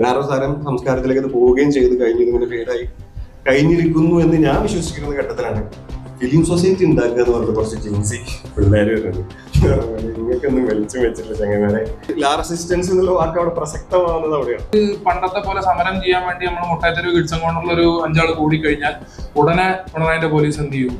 വേറൊരു സ്ഥലം സംസ്കാരത്തിലേക്ക് അത് പോവുകയും ചെയ്ത്. കഴിഞ്ഞു ഇങ്ങനെ ഫേഡായി കഴിഞ്ഞിരിക്കുന്നു എന്ന് ഞാൻ വിശ്വസിക്കുന്ന ഘട്ടത്തിലാണ്. ഫിലിം സൊസൈറ്റി ഉണ്ടാക്കുക എന്ന് പറഞ്ഞത് കുറച്ച് ജിൻസി പിള്ളേർ വരുന്നത്. നിങ്ങൾക്കൊന്നും എന്നുള്ള പണ്ടത്തെ പോലെ സമരം ചെയ്യാൻ വേണ്ടി നമ്മൾ മുട്ടായത്തൊരു കിഡ്സം കൊണ്ടുള്ള ഒരു അഞ്ചാൾ കൂടി കഴിഞ്ഞാൽ ഉടനെ പിണറായിന്റെ പോലീസ് എന്ത് ചെയ്യും?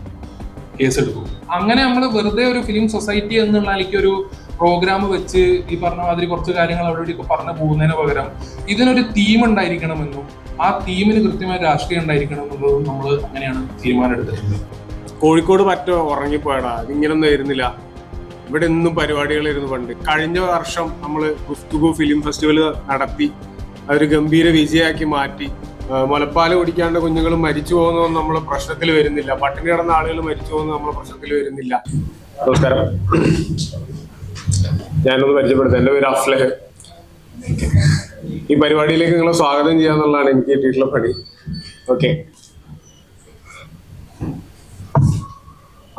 കേസെടുക്കും. അങ്ങനെ നമ്മൾ വെറുതെ ഒരു ഫിലിം സൊസൈറ്റി എന്നുള്ള ഒരു പ്രോഗ്രാം വെച്ച് ഈ പറഞ്ഞ മാതിരി കുറച്ച് കാര്യങ്ങൾ അവിടെ ഇവിടെ പറഞ്ഞു പോകുന്നതിന് പകരം ഇതിനൊരു തീം ഉണ്ടായിരിക്കണമെന്നും ആ തീമിന് കൃത്യമായ രാഷ്ട്രീയം ഉണ്ടായിരിക്കണം എന്നുള്ളതും നമ്മൾ അങ്ങനെയാണ് തീരുമാനം എടുത്തിട്ടുള്ളത് കോഴിക്കോട് മറ്റോ ഉറങ്ങിപ്പോയടാ ഇങ്ങനൊന്നും ആയിരുന്നില്ല. ഇവിടെ എന്നും പരിപാടികളായിരുന്നു പണ്ട്. കഴിഞ്ഞ വർഷം നമ്മൾ ഗുഫ്തുഗു ഫിലിം ഫെസ്റ്റിവൽ നടത്തി അതൊരു ഗംഭീര വിജയമാക്കി മാറ്റി. മുലപ്പാൽ കുടിക്കാണ്ട് കുഞ്ഞുങ്ങൾ മരിച്ചു പോകുന്നതൊന്നും നമ്മൾ പ്രശ്നത്തിൽ വരുന്നില്ല. പട്ടിണി കിടന്ന ആളുകൾ മരിച്ചു പോകുന്നത് നമ്മളെ പ്രശ്നത്തിൽ വരുന്നില്ല. നമസ്കാരം. ഞാനൊന്ന് പരിചയപ്പെടുത്താം. എന്റെ പേര് അഫ്ലഹ്. ഈ പരിപാടിയിലേക്ക് നിങ്ങളെ സ്വാഗതം ചെയ്യാന്നുള്ളതാണ് എനിക്ക് കിട്ടിയിട്ടുള്ള പണി. ഓക്കെ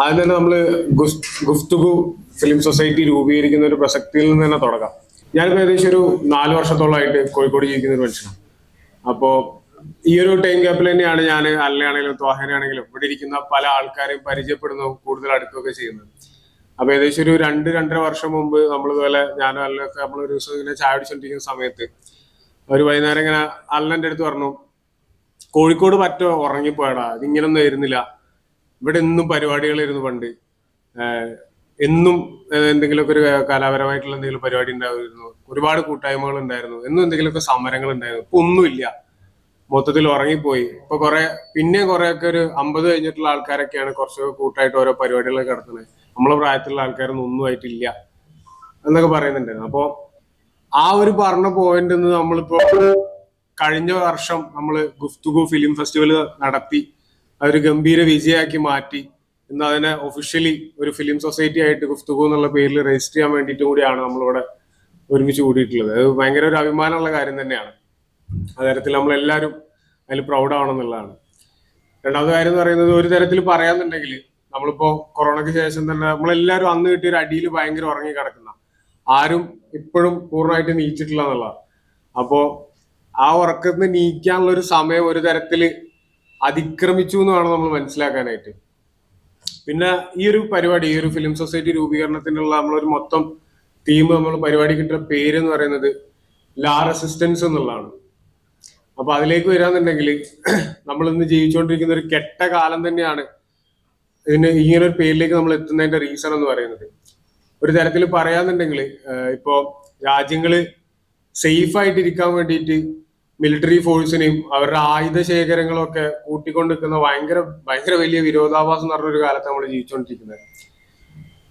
ആദ്യം തന്നെ നമ്മൾ ഗുസ്- ഗുഫ്തുഗു ഫിലിം സൊസൈറ്റി രൂപീകരിക്കുന്ന ഒരു പ്രസക്തിയിൽ നിന്ന് തന്നെ തുടങ്ങാം. ഞാനിപ്പോ ഏകദേശം ഒരു നാല് വർഷത്തോളമായിട്ട് കോഴിക്കോട് ജീവിക്കുന്ന ഒരു മനുഷ്യനാണ്. അപ്പോ ഈ ഒരു ടൈം ഗ്യാപ്പിൽ തന്നെയാണ് ഞാൻ അല്ലയാണെങ്കിലും ത്വാഹനാണെങ്കിലും ഇവിടെ ഇരിക്കുന്ന പല ആൾക്കാരെയും പരിചയപ്പെടുന്നതും കൂടുതൽ അടുക്കുകയൊക്കെ ചെയ്യുന്നത്. അപ്പൊ ഏകദേശം ഒരു രണ്ട് രണ്ടര വർഷം മുമ്പ് നമ്മൾ ഇതുപോലെ ഞാനും അല്ലൊക്കെ നമ്മൾ ഒരു ദിവസം ഇങ്ങനെ ചായ അടിച്ചോണ്ടിരിക്കുന്ന സമയത്ത് ഒരു വൈകുന്നേരം ഇങ്ങനെ അല്ലന്റെ അടുത്ത് പറഞ്ഞു കോഴിക്കോട് പറ്റോ ഉറങ്ങിപ്പോയടാ ഇതിങ്ങനൊന്നും ആയിരുന്നില്ല ഇവിടെ എന്നും പരിപാടികളായിരുന്നു പണ്ട്. എന്നും എന്തെങ്കിലുമൊക്കെ ഒരു കലാപരമായിട്ടുള്ള എന്തെങ്കിലും പരിപാടി ഉണ്ടായിരുന്നു ഒരുപാട് കൂട്ടായ്മകൾ ഉണ്ടായിരുന്നു. എന്നും എന്തെങ്കിലുമൊക്കെ സമരങ്ങൾ ഉണ്ടായിരുന്നു. ഇപ്പൊ ഒന്നുമില്ല. മൊത്തത്തിൽ ഉറങ്ങിപ്പോയി. ഇപ്പൊ കുറെ പിന്നെ കുറെ ഒക്കെ ഒരു അമ്പത് കഴിഞ്ഞിട്ടുള്ള ആൾക്കാരൊക്കെയാണ് കുറച്ച് കൂട്ടായിട്ട് ഓരോ പരിപാടികളൊക്കെ നടത്തുന്നത്. നമ്മളെ പ്രായത്തിലുള്ള ആൾക്കാരൊന്നും ഒന്നും ആയിട്ടില്ല എന്നൊക്കെ പറയുന്നുണ്ടായിരുന്നു അപ്പോ ആ ഒരു പറഞ്ഞ പോയിന്റ് നമ്മളിപ്പോ കഴിഞ്ഞ വർഷം നമ്മൾ ഗുഫ്തുഗു ഫിലിം ഫെസ്റ്റിവൽ നടത്തി അതൊരു ഗംഭീര വിജയമാക്കി മാറ്റി ഇന്ന് അതിനെ ഒഫീഷ്യലി ഒരു ഫിലിം സൊസൈറ്റി ആയിട്ട് ഗുഫ്തുഗു എന്നുള്ള പേരിൽ രജിസ്റ്റർ ചെയ്യാൻ വേണ്ടിയിട്ട് കൂടിയാണ് നമ്മളിവിടെ ഒരുമിച്ച് കൂടിയിട്ടുള്ളത്. അത് ഭയങ്കര ഒരു അഭിമാനമുള്ള കാര്യം തന്നെയാണ്. അതരത്തിൽ നമ്മൾ നമ്മളെല്ലാവരും അതിൽ പ്രൗഡ് ആവണമെന്നുള്ളതാണ് രണ്ടാമത്തെ കാര്യം എന്ന് പറയുന്നത് ഒരു തരത്തിൽ പറയാന്നുണ്ടെങ്കിൽ നമ്മളിപ്പോ കൊറോണയ്ക്ക് ശേഷം തന്നെ നമ്മളെല്ലാവരും അന്ന് കിട്ടിയ ഒരു അടിയിൽ ഭയങ്കര ഉറങ്ങി കിടക്കുന്ന. ആരും ഇപ്പോഴും പൂർണമായിട്ട് നീച്ചിട്ടില്ല എന്നുള്ളതാണ്. അപ്പോ ആ ഉറക്കത്തിൽ നിന്ന് നീക്കാനുള്ള ഒരു സമയം ഒരു തരത്തിൽ അതിക്രമിച്ചു എന്ന് വേണം നമ്മൾ മനസ്സിലാക്കാനായിട്ട്. പിന്നെ ഈ ഒരു പരിപാടി ഈ ഒരു ഫിലിം സൊസൈറ്റി രൂപീകരണത്തിനുള്ള നമ്മളൊരു മൊത്തം തീം നമ്മൾ പരിപാടി കിട്ടുന്ന പേര് എന്ന് പറയുന്നത് ലാ റെസിസ്റ്റൻസ് എന്നുള്ളതാണ്. അപ്പൊ അതിലേക്ക് വരാന്നുണ്ടെങ്കിൽ നമ്മൾ ഇന്ന് ജീവിച്ചുകൊണ്ടിരിക്കുന്ന ഒരു കെട്ട കാലം തന്നെയാണ് ഇതിന് ഇങ്ങനെ ഒരു പേരിലേക്ക് നമ്മൾ എത്തുന്നതിന്റെ റീസൺ എന്ന് പറയുന്നത്. ഒരു തരത്തിൽ പറയാന്നുണ്ടെങ്കിൽ ഇപ്പോ രാജ്യങ്ങൾ സേഫ് ആയിട്ട് ഇരിക്കാൻ വേണ്ടിയിട്ട് മിലിറ്ററി ഫോഴ്സിനെയും അവരുടെ ആയുധ ശേഖരങ്ങളും ഒക്കെ കൂട്ടിക്കൊണ്ട് നിൽക്കുന്ന ഭയങ്കര ഭയങ്കര വലിയ വിരോധാഭാസം പറഞ്ഞൊരു കാലത്ത് നമ്മൾ ജീവിച്ചുകൊണ്ടിരിക്കുന്നത്.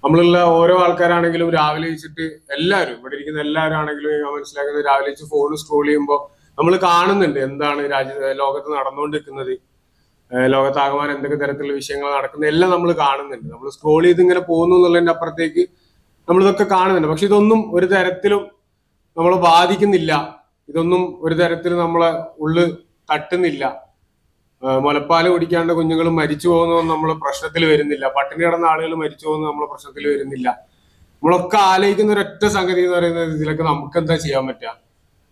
നമ്മളുള്ള ഓരോ ആൾക്കാരാണെങ്കിലും രാവിലെ വെച്ചിട്ട് എല്ലാവരും ഇവിടെ ഇരിക്കുന്ന എല്ലാവരും ആണെങ്കിലും ഞാൻ മനസ്സിലാക്കുന്നത് രാവിലെ വെച്ച് ഫോൺ സ്ക്രോൾ ചെയ്യുമ്പോൾ നമ്മൾ കാണുന്നുണ്ട് എന്താണ് രാജ്യ ലോകത്ത് നടന്നുകൊണ്ടിരിക്കുന്നത്. ലോകത്താകമാനം എന്തൊക്കെ തരത്തിലുള്ള വിഷയങ്ങൾ നടക്കുന്നത് എല്ലാം നമ്മൾ കാണുന്നുണ്ട്. നമ്മൾ സ്ക്രോൾ ചെയ്ത് ഇങ്ങനെ പോകുന്നു എന്നുള്ളതിന്റെ അപ്പുറത്തേക്ക് നമ്മൾ ഇതൊക്കെ കാണുന്നുണ്ട്. പക്ഷെ ഇതൊന്നും ഒരു തരത്തിലും നമ്മളെ ബാധിക്കുന്നില്ല. ഇതൊന്നും ഒരു തരത്തിലും നമ്മളെ ഉള്ളു തട്ടുന്നില്ല. മുലപ്പാൽ കുടിക്കാണ്ട് കുഞ്ഞുങ്ങൾ മരിച്ചു പോകുന്നതൊന്നും നമ്മൾ പ്രശ്നത്തിൽ വരുന്നില്ല. പട്ടിണി കിടന്ന ആളുകൾ മരിച്ചു പോകുന്നത് നമ്മളെ പ്രശ്നത്തിൽ വരുന്നില്ല. നമ്മളൊക്കെ ആലോചിക്കുന്ന ഒരൊറ്റ സംഗതി എന്ന് പറയുന്നത് ഇതിലൊക്കെ നമുക്ക് എന്താ ചെയ്യാൻ പറ്റുക?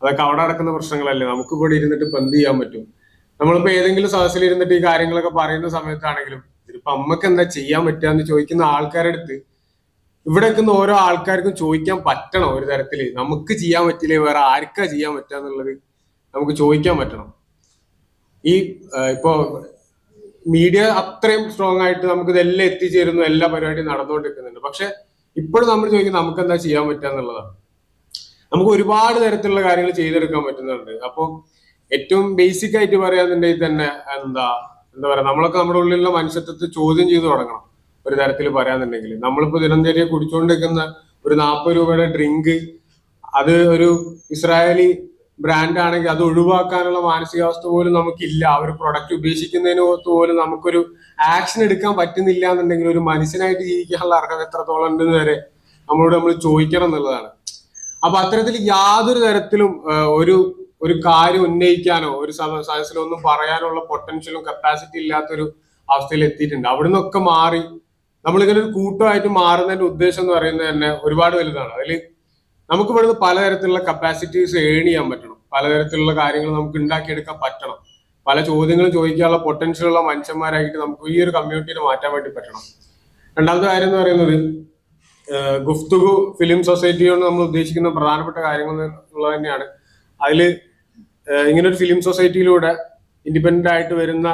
അതൊക്കെ അവിടെ നടക്കുന്ന പ്രശ്നങ്ങളല്ലേ. നമുക്ക് ഇവിടെ ഇരുന്നിട്ട് ഇപ്പൊ എന്ത് ചെയ്യാൻ പറ്റും? നമ്മളിപ്പോ ഏതെങ്കിലും സദസ്സിൽ ഇരുന്നിട്ട് ഈ കാര്യങ്ങളൊക്കെ പറയുന്ന സമയത്താണെങ്കിലും ഇതിപ്പോ അമ്മയ്ക്ക് എന്താ ചെയ്യാൻ പറ്റുക എന്ന് ചോദിക്കുന്ന ആൾക്കാരുടെ അടുത്ത് ഇവിടെ നിൽക്കുന്ന ഓരോ ആൾക്കാർക്കും ചോദിക്കാൻ പറ്റണം ഒരു തരത്തിൽ. നമുക്ക് ചെയ്യാൻ പറ്റില്ലേ? വേറെ ആർക്കാ ചെയ്യാൻ പറ്റുക എന്നുള്ളത് നമുക്ക് ചോദിക്കാൻ പറ്റണം. ഈ ഇപ്പോ മീഡിയ അത്രയും സ്ട്രോങ് ആയിട്ട് നമുക്ക് ഇതെല്ലാം എത്തിച്ചേരുന്നു എല്ലാ പരിപാടിയും നടന്നുകൊണ്ടിരിക്കുന്നുണ്ട്. പക്ഷെ ഇപ്പോഴും നമ്മൾ ചോദിക്കുന്നത് നമുക്ക് എന്താ ചെയ്യാൻ പറ്റുക എന്നുള്ളതാണ് നമുക്ക് ഒരുപാട് തരത്തിലുള്ള കാര്യങ്ങൾ ചെയ്തെടുക്കാൻ പറ്റുന്നുണ്ട്. അപ്പോൾ ഏറ്റവും ബേസിക് ആയിട്ട് പറയാന്നുണ്ടെങ്കിൽ തന്നെ എന്താ എന്താ പറയാ നമ്മളൊക്കെ നമ്മുടെ ഉള്ളിലുള്ള മനുഷ്യത്വത്തെ ചോദ്യം ചെയ്തു തുടങ്ങണം. ഒരു തരത്തിൽ പറയാന്നുണ്ടെങ്കിൽ നമ്മളിപ്പോ ദിനംചര്യ കുടിച്ചുകൊണ്ടിരിക്കുന്ന ഒരു നാൽപ്പത് രൂപയുടെ ഡ്രിങ്ക് അത് ഒരു ഇസ്രായേലി ബ്രാൻഡ് ആണെങ്കിൽ അത് ഒഴിവാക്കാനുള്ള മാനസികാവസ്ഥ പോലും നമുക്കില്ല. ആ ഒരു പ്രൊഡക്റ്റ് ഉപേക്ഷിക്കുന്നതിന് പോലും നമുക്കൊരു ആക്ഷൻ എടുക്കാൻ പറ്റുന്നില്ല എന്നുണ്ടെങ്കിൽ ഒരു മനുഷ്യനായിട്ട് ജീവിക്കാനുള്ള അർഹത എത്രത്തോളം ഉണ്ടെന്ന് വരെ നമ്മളോട് നമ്മൾ ചോദിക്കണം എന്നുള്ളതാണ്. അപ്പൊ അത്തരത്തിൽ യാതൊരു തരത്തിലും ഒരു ഒരു കാര്യം ഉന്നയിക്കാനോ ഒരു സദസ്സിലൊന്നും പറയാനുള്ള പൊട്ടൻഷ്യലും കപ്പാസിറ്റി ഇല്ലാത്തൊരു അവസ്ഥയിൽ എത്തിയിട്ടുണ്ട്. അവിടെ നിന്നൊക്കെ മാറി നമ്മളിങ്ങനെ ഒരു കൂട്ടമായിട്ട് മാറുന്നതിന്റെ ഉദ്ദേശം എന്ന് പറയുന്നത് തന്നെ ഒരുപാട് വലുതാണ്. അതിൽ നമുക്ക് ഇവിടുന്ന് പലതരത്തിലുള്ള കപ്പാസിറ്റീസ് ഏൺ ചെയ്യാൻ പറ്റണം. പലതരത്തിലുള്ള കാര്യങ്ങൾ നമുക്ക് ഉണ്ടാക്കിയെടുക്കാൻ പറ്റണം. പല ചോദ്യങ്ങളും ചോദിക്കാനുള്ള പൊട്ടൻഷ്യൽ ഉള്ള മനുഷ്യന്മാരായിട്ട് നമുക്ക് ഈ ഒരു കമ്മ്യൂണിറ്റിയിൽ മാറ്റാൻ വേണ്ടി പറ്റണം. രണ്ടാമത്തെ കാര്യം എന്ന് പറയുന്നത് ഗുഫ്തുഗു ഫിലിം സൊസൈറ്റി കൊണ്ട് നമ്മൾ ഉദ്ദേശിക്കുന്ന പ്രധാനപ്പെട്ട കാര്യങ്ങൾ തന്നെയാണ്. അതിൽ ഇങ്ങനെ ഒരു ഫിലിം സൊസൈറ്റിയിലൂടെ ഇൻഡിപെൻഡന്റ് ആയിട്ട് വരുന്ന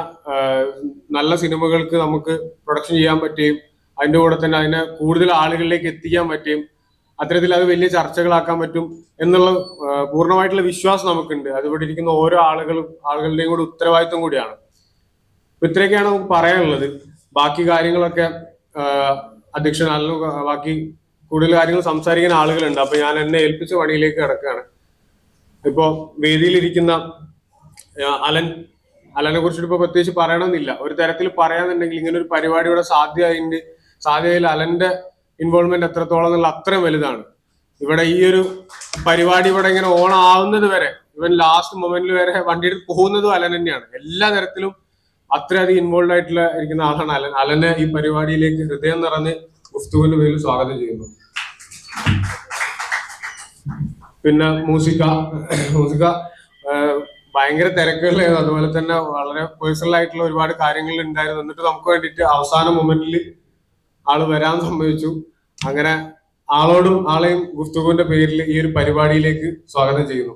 നല്ല സിനിമകൾക്ക് നമുക്ക് പ്രൊഡക്ഷൻ ചെയ്യാൻ പറ്റുകയും അതിന്റെ കൂടെ തന്നെ അതിനെ കൂടുതൽ ആളുകളിലേക്ക് എത്തിക്കാൻ പറ്റുകയും അത്തരത്തിൽ അത് വലിയ ചർച്ചകളാക്കാൻ പറ്റും എന്നുള്ള പൂർണമായിട്ടുള്ള വിശ്വാസം നമുക്കുണ്ട്. അതുപോലെ ഇരിക്കുന്ന ഓരോ ആളുകളും ആളുകളുടെയും കൂടി ഉത്തരവാദിത്വം കൂടിയാണ്. ഇത്രയൊക്കെയാണ് നമുക്ക് പറയാനുള്ളത്. ബാക്കി കാര്യങ്ങളൊക്കെ അധ്യക്ഷൻ ബാക്കി കൂടുതൽ കാര്യങ്ങൾ സംസാരിക്കുന്ന ആളുകളുണ്ട്. അപ്പൊ ഞാൻ എന്നെ ഏൽപ്പിച്ച പണിയിലേക്ക് കിടക്കുകയാണ്. ഇപ്പോ വേദിയിലിരിക്കുന്ന അലൻ അലനെ കുറിച്ചിട്ട് ഇപ്പൊ പ്രത്യേകിച്ച് പറയണമെന്നില്ല. ഒരു തരത്തിൽ പറയാന്നുണ്ടെങ്കിൽ ഇങ്ങനെ ഒരു പരിപാടിയുടെ സാധ്യതയുണ്ട് സാധ്യതയിൽ അലന്റെ ഇൻവോൾവ്മെന്റ് എത്രത്തോളം എന്നുള്ള അത്രയും വലുതാണ്. ഇവിടെ ഈ ഒരു പരിപാടി ഇവിടെ ഇങ്ങനെ ഓൺ ആവുന്നത് വരെ ഇവൻ ലാസ്റ്റ് മൊമെന്റിൽ വരെ വണ്ടിയിൽ പോകുന്നതും അലൻ തന്നെയാണ്. എല്ലാ തരത്തിലും അത്രയധികം ഇൻവോൾവ് ആയിട്ടുള്ള ഇരിക്കുന്ന ആളാണ് അലൻ. അലനെ ഈ പരിപാടിയിലേക്ക് ഹൃദയം നിറഞ്ഞ് ഗുഫ്തുവിന്റെ പേരിൽ സ്വാഗതം ചെയ്യുന്നു. പിന്നെ മൂസിക്ക ആഹ് ഭയങ്കര തിരക്കുകളായിരുന്നു അതുപോലെ തന്നെ വളരെ പേഴ്സണൽ ആയിട്ടുള്ള ഒരുപാട് കാര്യങ്ങൾ ഉണ്ടായിരുന്നു. എന്നിട്ട് നമുക്ക് വേണ്ടിയിട്ട് അവസാന മൊമെന്റിൽ ആൾ വരാൻ സംഭവിച്ചു അങ്ങനെ ആളോടും ആളെയും ഗുഫ്തുവിന്റെ പേരിൽ ഈ ഒരു പരിപാടിയിലേക്ക് സ്വാഗതം ചെയ്യുന്നു.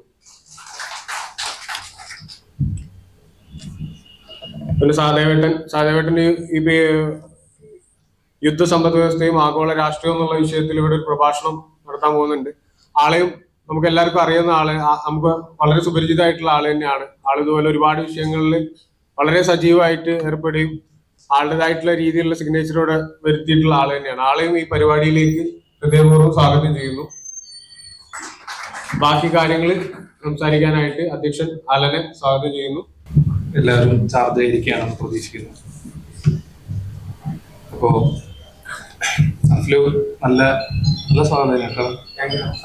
പിന്നെ സാദേവേട്ടൻ സാദേവേട്ടൻ ഈ യുദ്ധ സമ്പദ് വ്യവസ്ഥയും ആഗോള രാഷ്ട്രീയവും എന്നുള്ള വിഷയത്തിൽ ഇവിടെ ഒരു പ്രഭാഷണം നടത്താൻ പോകുന്നുണ്ട്. ആളെയും നമുക്ക് എല്ലാവർക്കും അറിയുന്ന ആൾ നമുക്ക് വളരെ സുപരിചിതമായിട്ടുള്ള ആൾ തന്നെയാണ്. ആൾ ഇതുപോലെ ഒരുപാട് വിഷയങ്ങളിൽ വളരെ സജീവമായിട്ട് ഏർപ്പെടുകയും ആളുടേതായിട്ടുള്ള രീതിയിലുള്ള സിഗ്നേച്ചറോടെ വരുത്തിയിട്ടുള്ള ആൾ തന്നെയാണ്. ആളെയും ഈ പരിപാടിയിലേക്ക് ഹൃദയപൂർവം സ്വാഗതം ചെയ്യുന്നു. ബാക്കി കാര്യങ്ങൾ സംസാരിക്കാനായിട്ട് അധ്യക്ഷൻ ആലനെ സ്വാഗതം ചെയ്യുന്നു. എല്ലാവരും ചാർജ് ആയിരിക്കുകയാണെന്ന് പ്രതീക്ഷിക്കുന്നു. അപ്പോ അഫ്ലു നല്ല നല്ല സ്വാഗതം കേട്ടോ.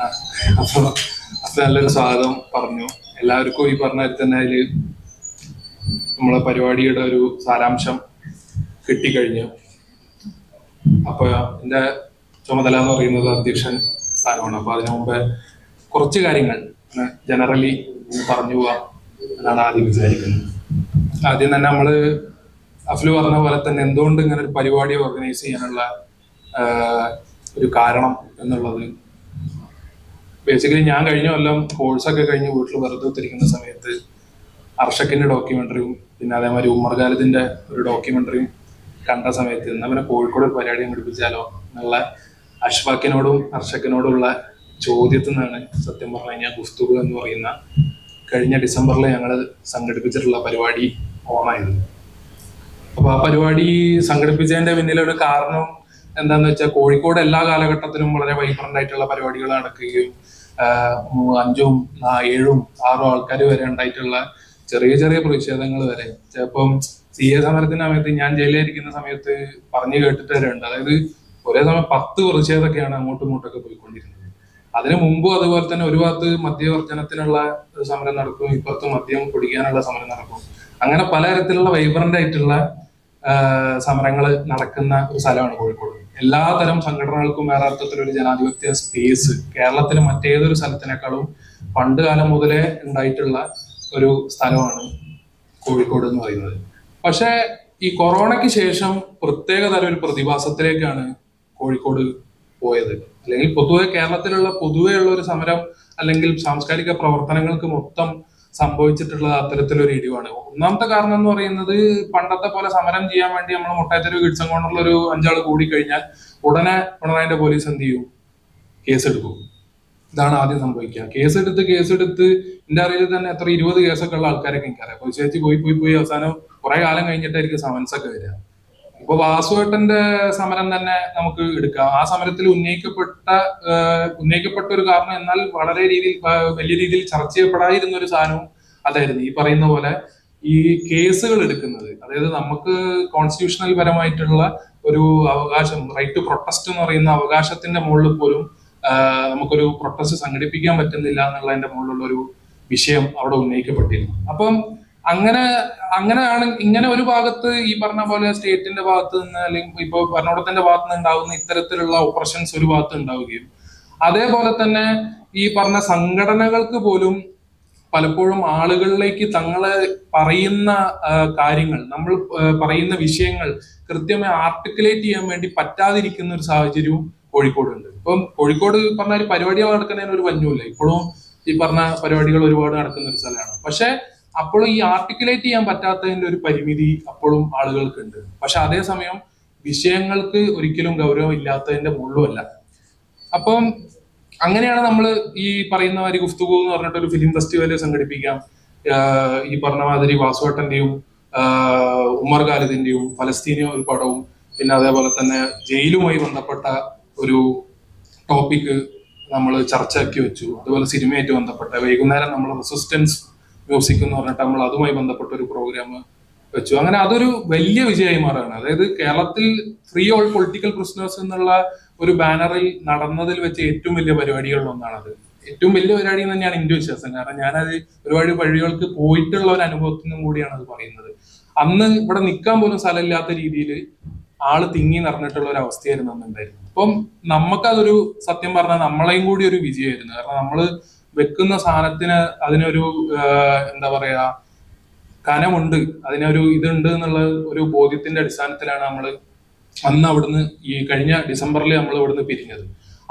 ആ, അപ്പൊ അഫ്ലു നല്ലൊരു സ്വാഗതം പറഞ്ഞു. എല്ലാവർക്കും ഈ പറഞ്ഞ തന്നെ അതിൽ നമ്മളെ പരിപാടിയുടെ ഒരു സാരാംശം കിട്ടിക്കഴിഞ്ഞു. അപ്പൊ എന്റെ ചുമതല എന്ന് പറയുന്നത് അധ്യക്ഷൻ സ്ഥാനമാണ്. അപ്പൊ അതിനു മുമ്പ് കുറച്ച് കാര്യങ്ങൾ ജനറലി പറഞ്ഞു പോവാം എന്നാണ് ആദ്യം വിചാരിക്കുന്നത്. ആദ്യം തന്നെ നമ്മൾ അഫ്ലു പറഞ്ഞ പോലെ തന്നെ എന്തുകൊണ്ട് ഇങ്ങനെ ഒരു പരിപാടി ഓർഗനൈസ് ചെയ്യാനുള്ള ഒരു കാരണം എന്നുള്ളത്. ബേസിക്കലി ഞാൻ കഴിഞ്ഞ കൊല്ലം കോഴ്സൊക്കെ കഴിഞ്ഞ് വീട്ടിൽ വെറുതെ ഒത്തിരിക്കുന്ന സമയത്ത് അർഷക്കിന്റെ ഡോക്യുമെന്ററിയും പിന്നെ അതേമാതിരി ഉമ്മർ ഒരു ഡോക്യുമെന്ററിയും കണ്ട സമയത്ത് ഇന്ന് പിന്നെ കോഴിക്കോട് ഒരു പരിപാടി സംഘടിപ്പിച്ചാലോ എന്നുള്ള അഷ്ഫാക്കിനോടും അർഷക്കിനോടുള്ള ചോദ്യത്തിൽ നിന്നാണ് സത്യം പറഞ്ഞു കഴിഞ്ഞാൽ ഗുസ്തുബ് എന്ന് പറയുന്ന കഴിഞ്ഞ ഡിസംബറിൽ ഞങ്ങൾ സംഘടിപ്പിച്ചിട്ടുള്ള പരിപാടി ഓണായിരുന്നു അപ്പൊ ആ പരിപാടി സംഘടിപ്പിച്ചതിന്റെ പിന്നിലൊരു കാരണം എന്താന്ന് വെച്ചാൽ കോഴിക്കോട് എല്ലാ കാലഘട്ടത്തിലും വളരെ വൈബ്രന്റ് ആയിട്ടുള്ള പരിപാടികൾ നടക്കുകയും അഞ്ചും ഏഴും ആറും ആൾക്കാർ വരെ ഉണ്ടായിട്ടുള്ള ചെറിയ ചെറിയ പ്രതിഷേധങ്ങൾ വരെ. ചിലപ്പം സി എ സമരത്തിന്റെ സമയത്ത് ഞാൻ ജയിലിലിരിക്കുന്ന സമയത്ത് പറഞ്ഞു കേട്ടിട്ട് വരെ ഉണ്ട്. അതായത് ഒരേ സമയം പത്ത് പ്രതിഷേധമൊക്കെയാണ് അങ്ങോട്ടും ഇങ്ങോട്ടൊക്കെ പോയിക്കൊണ്ടിരുന്നത്. അതിനു മുമ്പും അതുപോലെ തന്നെ ഒരു ഭാഗത്ത് മദ്യവർജനത്തിനുള്ള സമരം നടക്കും ഇപ്പുറത്ത് മദ്യം കുടിക്കാനുള്ള സമരം നടക്കും. അങ്ങനെ പലതരത്തിലുള്ള വൈബ്രന്റ് ആയിട്ടുള്ള സമരങ്ങൾ നടക്കുന്ന ഒരു സ്ഥലമാണ് കോഴിക്കോട്. എല്ലാതരം സംഘടനകൾക്കും വേറെ അർത്ഥത്തിൽ ഒരു ജനാധിപത്യ സ്പേസ് കേരളത്തിലെ മറ്റേതൊരു സ്ഥലത്തിനേക്കാളും പണ്ട് കാലം മുതലേ ഉണ്ടായിട്ടുള്ള ഒരു സ്ഥലമാണ് കോഴിക്കോട് എന്ന് പറയുന്നത്. പക്ഷേ ഈ കൊറോണയ്ക്ക് ശേഷം പ്രത്യേക തരം ഒരു പ്രതിഭാസത്തിലേക്കാണ് കോഴിക്കോട് പോയത്. അല്ലെങ്കിൽ പൊതുവെ കേരളത്തിലുള്ള പൊതുവെയുള്ള ഒരു സമരം അല്ലെങ്കിൽ സാംസ്കാരിക പ്രവർത്തനങ്ങൾക്ക് മൊത്തം സംഭവിച്ചിട്ടുള്ളത് അത്തരത്തിലൊരു ഇടിവാണ്. ഒന്നാമത്തെ കാരണം എന്ന് പറയുന്നത് പണ്ടത്തെ പോലെ സമരം ചെയ്യാൻ വേണ്ടി നമ്മൾ മുട്ടായത്തൊരു കിഡ്സം കോർണറിൽ ഒരു അഞ്ചാൾ കൂടി കഴിഞ്ഞാൽ ഉടനെ പിണറായിന്റെ പോലീസ് എന്ത് ചെയ്യും? കേസെടുക്കും. ഇതാണ് ആദ്യം സംഭവിക്കുക. കേസെടുത്ത് കേസെടുത്ത് എന്റെ അറിവിൽ തന്നെ എത്ര ഇരുപത് കേസൊക്കെ ഉള്ള ആൾക്കാരൊക്കെ എനിക്കറിയാം. പോലീസ് പോയി പോയി പോയി അവസാനം കുറെ കാലം കഴിഞ്ഞിട്ടായിരിക്കും സമൻസ് ഒക്കെ വരിക. ഇപ്പൊ വാസുവേട്ടന്റെ സമരം തന്നെ നമുക്ക് എടുക്കാം. ആ സമരത്തിൽ ഉന്നയിക്കപ്പെട്ട ഉന്നയിക്കപ്പെട്ട ഒരു കാരണം എന്നാൽ വളരെ രീതിയിൽ വലിയ രീതിയിൽ ചർച്ച ചെയ്യപ്പെടാതിരുന്ന ഒരു സാധനവും അതായിരുന്നു ഈ പറയുന്ന പോലെ ഈ കേസുകൾ എടുക്കുന്നത്. അതായത് നമുക്ക് കോൺസ്റ്റിറ്റ്യൂഷണൽ പരമായിട്ടുള്ള ഒരു അവകാശം റൈറ്റ് ടു പ്രൊട്ടസ്റ്റ് എന്ന് പറയുന്ന അവകാശത്തിന്റെ മുകളിൽ പോലും നമുക്കൊരു പ്രൊട്ടസ്റ്റ് സംഘടിപ്പിക്കാൻ പറ്റുന്നില്ല എന്നുള്ളതിന്റെ മുകളിലുള്ള ഒരു വിഷയം അവിടെ ഉന്നയിക്കപ്പെട്ടിരുന്നു. അപ്പം അങ്ങനെ അങ്ങനെയാണ് ഇങ്ങനെ ഒരു ഭാഗത്ത് ഈ പറഞ്ഞ പോലെ സ്റ്റേറ്റിന്റെ ഭാഗത്ത് നിന്ന് അല്ലെങ്കിൽ ഇപ്പൊ ഭരണകൂടത്തിന്റെ ഭാഗത്ത് നിന്ന് ഉണ്ടാകുന്ന ഇത്തരത്തിലുള്ള ഓപ്പറേഷൻസ് ഒരു ഭാഗത്ത് ഉണ്ടാവുകയും അതേപോലെ തന്നെ ഈ പറഞ്ഞ സംഘടനകൾക്ക് പോലും പലപ്പോഴും ആളുകളിലേക്ക് തങ്ങളെ പറയുന്ന കാര്യങ്ങൾ നമ്മൾ പറയുന്ന വിഷയങ്ങൾ കൃത്യമായി ആർട്ടിക്കുലേറ്റ് ചെയ്യാൻ വേണ്ടി പറ്റാതിരിക്കുന്ന ഒരു സാഹചര്യവും കോഴിക്കോടുണ്ട് ഇപ്പം കോഴിക്കോട് പറഞ്ഞ പരിപാടികൾ നടക്കുന്നതിന് ഒരു വന്യമില്ല ഇപ്പോഴും ഈ പറഞ്ഞ പരിപാടികൾ ഒരുപാട് നടക്കുന്ന ഒരു സ്ഥലമാണ്. പക്ഷെ അപ്പോഴും ഈ ആർട്ടിക്കുലേറ്റ് ചെയ്യാൻ പറ്റാത്തതിന്റെ ഒരു പരിമിതി അപ്പോഴും ആളുകൾക്കുണ്ട്. പക്ഷെ അതേസമയം വിഷയങ്ങൾക്ക് ഒരിക്കലും ഗൗരവം ഇല്ലാത്തതിന്റെ മുള്ളുമല്ല. അപ്പം അങ്ങനെയാണ് നമ്മൾ ഈ പറയുന്ന മാതിരി ഗുഫ്തുഗു എന്ന് പറഞ്ഞിട്ട് ഒരു ഫിലിം ഫെസ്റ്റിവൽ സംഘടിപ്പിക്കാം. ഈ പറഞ്ഞ മാതിരി വാസുവേട്ടന്റെയും ഉമർ ഖാലിദിന്റെയും ഫലസ്തീനിയ ഒരു പടവും പിന്നെ അതേപോലെ തന്നെ ജയിലുമായി ബന്ധപ്പെട്ട ഒരു ടോപ്പിക് നമ്മൾ ചർച്ചയാക്കി വെച്ചു. അതുപോലെ സിനിമയായിട്ട് ബന്ധപ്പെട്ട വൈകുന്നേരം നമ്മൾ റെസിസ്റ്റൻസ് മ്യൂസിക് എന്ന് പറഞ്ഞിട്ട് നമ്മൾ അതുമായി ബന്ധപ്പെട്ട ഒരു പ്രോഗ്രാം വെച്ചു. അങ്ങനെ അതൊരു വലിയ വിജയമായി മാറുകയാണ്. അതായത് കേരളത്തിൽ ഫ്രീ ഓൾ പൊളിറ്റിക്കൽ പ്രിസണേഴ്സ് എന്നുള്ള ഒരു ബാനറിൽ നടന്നതിൽ വെച്ച് ഏറ്റവും വലിയ പരിപാടികളിൽ ഒന്നാണത്. ഏറ്റവും വലിയ പരിപാടി തന്നെയാണ് എന്റെ വിശ്വാസം. കാരണം ഞാനത് ഒരുപാട് വഴികൾക്ക് പോയിട്ടുള്ള ഒരു അനുഭവത്തിൽ നിന്നും കൂടിയാണ് അത് പറയുന്നത്. അന്ന് ഇവിടെ നിൽക്കാൻ പോലും സ്ഥലമില്ലാത്ത രീതിയിൽ ആൾ തിങ്ങി നിറഞ്ഞിട്ടുള്ള ഒരു അവസ്ഥയായിരുന്നു അന്നുണ്ടായിരുന്നത് അപ്പം നമുക്കതൊരു സത്യം പറഞ്ഞാൽ നമ്മളെയും കൂടി ഒരു വിജയമായിരുന്നു. കാരണം നമ്മൾ വെക്കുന്ന സാധനത്തിന് അതിനൊരു എന്താ പറയാ കനമുണ്ട്. അതിനൊരു ഇതുണ്ട് എന്നുള്ള ഒരു ബോധ്യത്തിന്റെ അടിസ്ഥാനത്തിലാണ് നമ്മൾ അന്ന് അവിടുന്ന് ഈ കഴിഞ്ഞ ഡിസംബറിൽ നമ്മൾ ഇവിടുന്ന് പിരിഞ്ഞത്.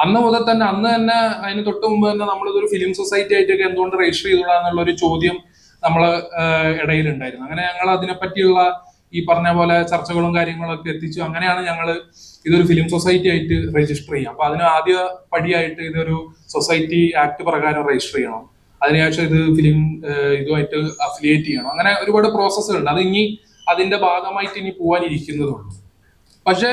അന്ന് മുതൽ തന്നെ അന്ന് തന്നെ അതിന് തൊട്ട് മുമ്പ് തന്നെ നമ്മളിതൊരു ഫിലിം സൊസൈറ്റി ആയിട്ടൊക്കെ എന്തുകൊണ്ട് രജിസ്റ്റർ ചെയ്തുള്ള എന്നുള്ള ഒരു ചോദ്യം നമ്മളെ ഇടയിലുണ്ടായിരുന്നു. അങ്ങനെ ഞങ്ങൾ അതിനെപ്പറ്റിയുള്ള ഈ പറഞ്ഞ പോലെ ചർച്ചകളും കാര്യങ്ങളൊക്കെ എത്തിച്ചു. അങ്ങനെയാണ് ഞങ്ങൾ ഇതൊരു ഫിലിം സൊസൈറ്റി ആയിട്ട് രജിസ്റ്റർ ചെയ്യാം. അപ്പൊ അതിന് ആദ്യ പടിയായിട്ട് ഇതൊരു സൊസൈറ്റി ആക്ട് പ്രകാരം രജിസ്റ്റർ ചെയ്യണം. അതിനുശേഷം ഇത് ഫിലിം ഇതുമായിട്ട് അഫിലിയേറ്റ് ചെയ്യണം. അങ്ങനെ ഒരുപാട് പ്രോസസ്സുകളുണ്ട് അത് ഇനി അതിന്റെ ഭാഗമായിട്ട് ഇനി പോകാനിരിക്കുന്നതുള്ളൂ പക്ഷേ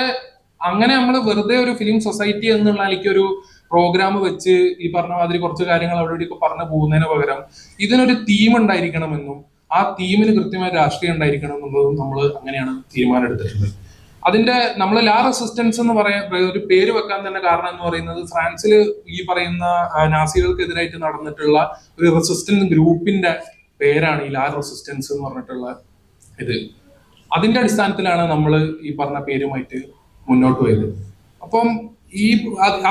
അങ്ങനെ നമ്മൾ വെറുതെ ഒരു ഫിലിം സൊസൈറ്റി എന്നുള്ള എനിക്ക് ഒരു പ്രോഗ്രാം വെച്ച് ഈ പറഞ്ഞ മാതിരി കുറച്ച് കാര്യങ്ങൾ അവിടെ ഇവിടെയൊക്കെ പറഞ്ഞു പോകുന്നതിന് പകരം ഇതിനൊരു തീം ഉണ്ടായിരിക്കണമെന്നും ആ തീമിന് കൃത്യമായ രാഷ്ട്രീയം ഉണ്ടായിരിക്കണം എന്നുള്ളതും നമ്മൾ അങ്ങനെയാണ് തീരുമാനം എടുത്തിട്ടുള്ളത്. അതിന്റെ നമ്മൾ ലാ റെസിസ്റ്റൻസ് എന്ന് പറയാൻ ഒരു പേര് വെക്കാൻ തന്നെ കാരണം എന്ന് പറയുന്നത് ഫ്രാൻസിൽ ഈ പറയുന്ന നാസികൾക്കെതിരായിട്ട് നടന്നിട്ടുള്ള ഒരു റെസിസ്റ്റൻസ് ഗ്രൂപ്പിന്റെ പേരാണ് ഈ ലാ റെസിസ്റ്റൻസ് എന്ന് പറഞ്ഞിട്ടുള്ള ഇത്. അതിന്റെ അടിസ്ഥാനത്തിലാണ് നമ്മൾ ഈ പറഞ്ഞ പേരുമായിട്ട് മുന്നോട്ട് പോയത്. അപ്പം ഈ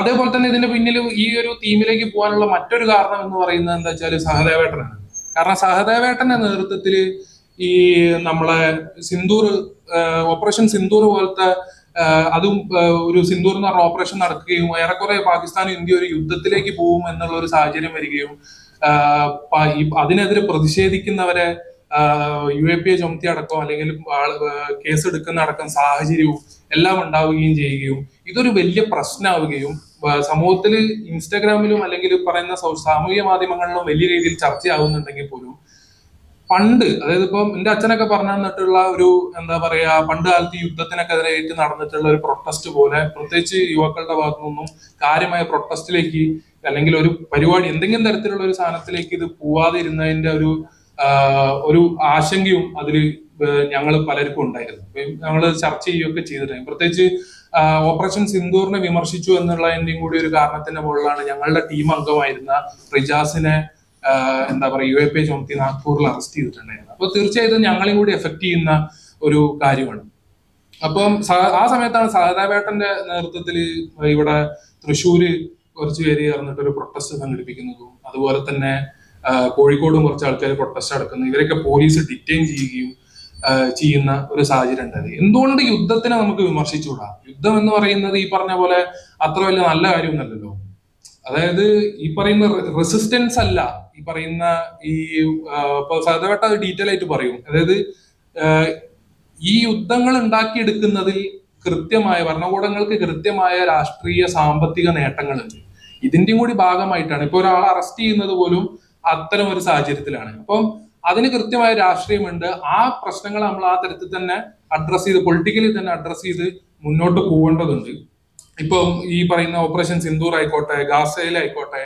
അതേപോലെ തന്നെ ഇതിന്റെ പിന്നിൽ ഈ ഒരു തീമിലേക്ക് പോകാനുള്ള മറ്റൊരു കാരണം എന്ന് പറയുന്നത് എന്താ വെച്ചാൽ സഹദേവേട്ടനാണ്. കാരണം സഹദേവേട്ടന്റെ നേതൃത്വത്തിൽ ഈ നമ്മളെ സിന്ദൂർ ഓപ്പറേഷൻ സിന്ദൂർ പോലത്തെ അതും ഒരു സിന്ദൂർ എന്ന് പറഞ്ഞ ഓപ്പറേഷൻ നടക്കുകയും ഏറെക്കുറെ പാകിസ്ഥാനും ഇന്ത്യ ഒരു യുദ്ധത്തിലേക്ക് പോകും എന്നുള്ള ഒരു സാഹചര്യം വരികയും അതിനെതിരെ പ്രതിഷേധിക്കുന്നവരെ യു എ പി എ ചുമത്തി അടക്കം അല്ലെങ്കിൽ കേസ് എടുക്കുന്ന അടക്കം സാഹചര്യവും എല്ലാം ഉണ്ടാവുകയും ചെയ്യുകയും ഇതൊരു വലിയ പ്രശ്നമാവുകയും സമൂഹത്തിൽ ഇൻസ്റ്റാഗ്രാമിലും അല്ലെങ്കിൽ പറയുന്ന സാമൂഹ്യ മാധ്യമങ്ങളിലും വലിയ രീതിയിൽ ചർച്ചയാവുന്നുണ്ടെങ്കിൽ പോലും പണ്ട് അതായത് ഇപ്പം എന്റെ അച്ഛനൊക്കെ പറഞ്ഞു തന്നിട്ടുള്ള ഒരു എന്താ പറയാ പണ്ട് കാലത്ത് യുദ്ധത്തിനൊക്കെതിരായിട്ട് നടന്നിട്ടുള്ള ഒരു പ്രൊട്ടസ്റ്റ് പോലെ പ്രത്യേകിച്ച് യുവാക്കളുടെ ഭാഗത്തു നിന്നും കാര്യമായ പ്രൊട്ടസ്റ്റിലേക്ക് അല്ലെങ്കിൽ ഒരു പരിപാടി എന്തെങ്കിലും തരത്തിലുള്ള ഒരു സാധനത്തിലേക്ക് ഇത് പോവാതെ ഇരുന്നതിന്റെ ഒരു ഒരു ആശങ്കയും അതിൽ ഞങ്ങൾ പലർക്കും ഉണ്ടായിരുന്നു. ഞങ്ങൾ ചർച്ച ചെയ്യുകയൊക്കെ ചെയ്തിട്ടുണ്ട്. പ്രത്യേകിച്ച് ഓപ്പറേഷൻ സിന്ദൂറിനെ വിമർശിച്ചു എന്നുള്ളതിന്റെയും കൂടി ഒരു കാരണത്തിന്റെ മുകളിലാണ് ഞങ്ങളുടെ ടീം അംഗമായിരുന്ന റിജാസിനെ എന്താ പറയുക യു എ പി ചുമത്തി നാഗ്പൂരിൽ അറസ്റ്റ് ചെയ്തിട്ടുണ്ടായിരുന്നു. അപ്പൊ തീർച്ചയായിട്ടും ഞങ്ങളെയും കൂടി എഫക്ട് ചെയ്യുന്ന ഒരു കാര്യമാണ്. അപ്പം ആ സമയത്താണ് സഹതാപേട്ടന്റെ നേതൃത്വത്തിൽ ഇവിടെ തൃശ്ശൂര് കുറച്ച് പേര് ചേർന്നിട്ട് ഒരു പ്രൊട്ടസ്റ്റ് സംഘടിപ്പിക്കുന്നതും അതുപോലെ തന്നെ കോഴിക്കോടും കുറച്ച് ആൾക്കാർ പ്രൊട്ടസ്റ്റ് നടക്കുന്നു ഇവരൊക്കെ പോലീസ് ഡിറ്റെയിൻ ചെയ്യുകയും ചെയ്യുന്ന ഒരു സാഹചര്യം ഉണ്ടായത്. എന്തുകൊണ്ട് യുദ്ധത്തിനെ നമുക്ക് വിമർശിച്ചുകൂടാ? യുദ്ധം എന്ന് പറയുന്നത് ഈ പറഞ്ഞ പോലെ അത്ര വലിയ നല്ല കാര്യമൊന്നുമല്ലല്ലോ. അതായത് ഈ പറയുന്ന റെസിസ്റ്റൻസ് അല്ല. ഈ പറയുന്ന ഈ സഹദേവേട്ട അത് ഡീറ്റെയിൽ ആയിട്ട് പറയും. അതായത് ഈ യുദ്ധങ്ങൾ ഉണ്ടാക്കിയെടുക്കുന്നതിൽ കൃത്യമായ ഭരണകൂടങ്ങൾക്ക് കൃത്യമായ രാഷ്ട്രീയ സാമ്പത്തിക നേട്ടങ്ങളുണ്ട്. ഇതിന്റെയും കൂടി ഭാഗമായിട്ടാണ്. ഇപ്പൊ ഒരാളെ അറസ്റ്റ് ചെയ്യുന്നത് പോലും അത്തരം ഒരു സാഹചര്യത്തിലാണ്. അപ്പം അതിന് കൃത്യമായ രാഷ്ട്രീയമുണ്ട്. ആ പ്രശ്നങ്ങൾ നമ്മൾ ആ തരത്തിൽ തന്നെ അഡ്രസ് ചെയ്ത് പൊളിറ്റിക്കലി തന്നെ അഡ്രസ് ചെയ്ത് മുന്നോട്ട് പോകേണ്ടതുണ്ട്. ഇപ്പം ഈ പറയുന്ന ഓപ്പറേഷൻ സിന്ദൂർ ആയിക്കോട്ടെ ഗാസയിൽ ആയിക്കോട്ടെ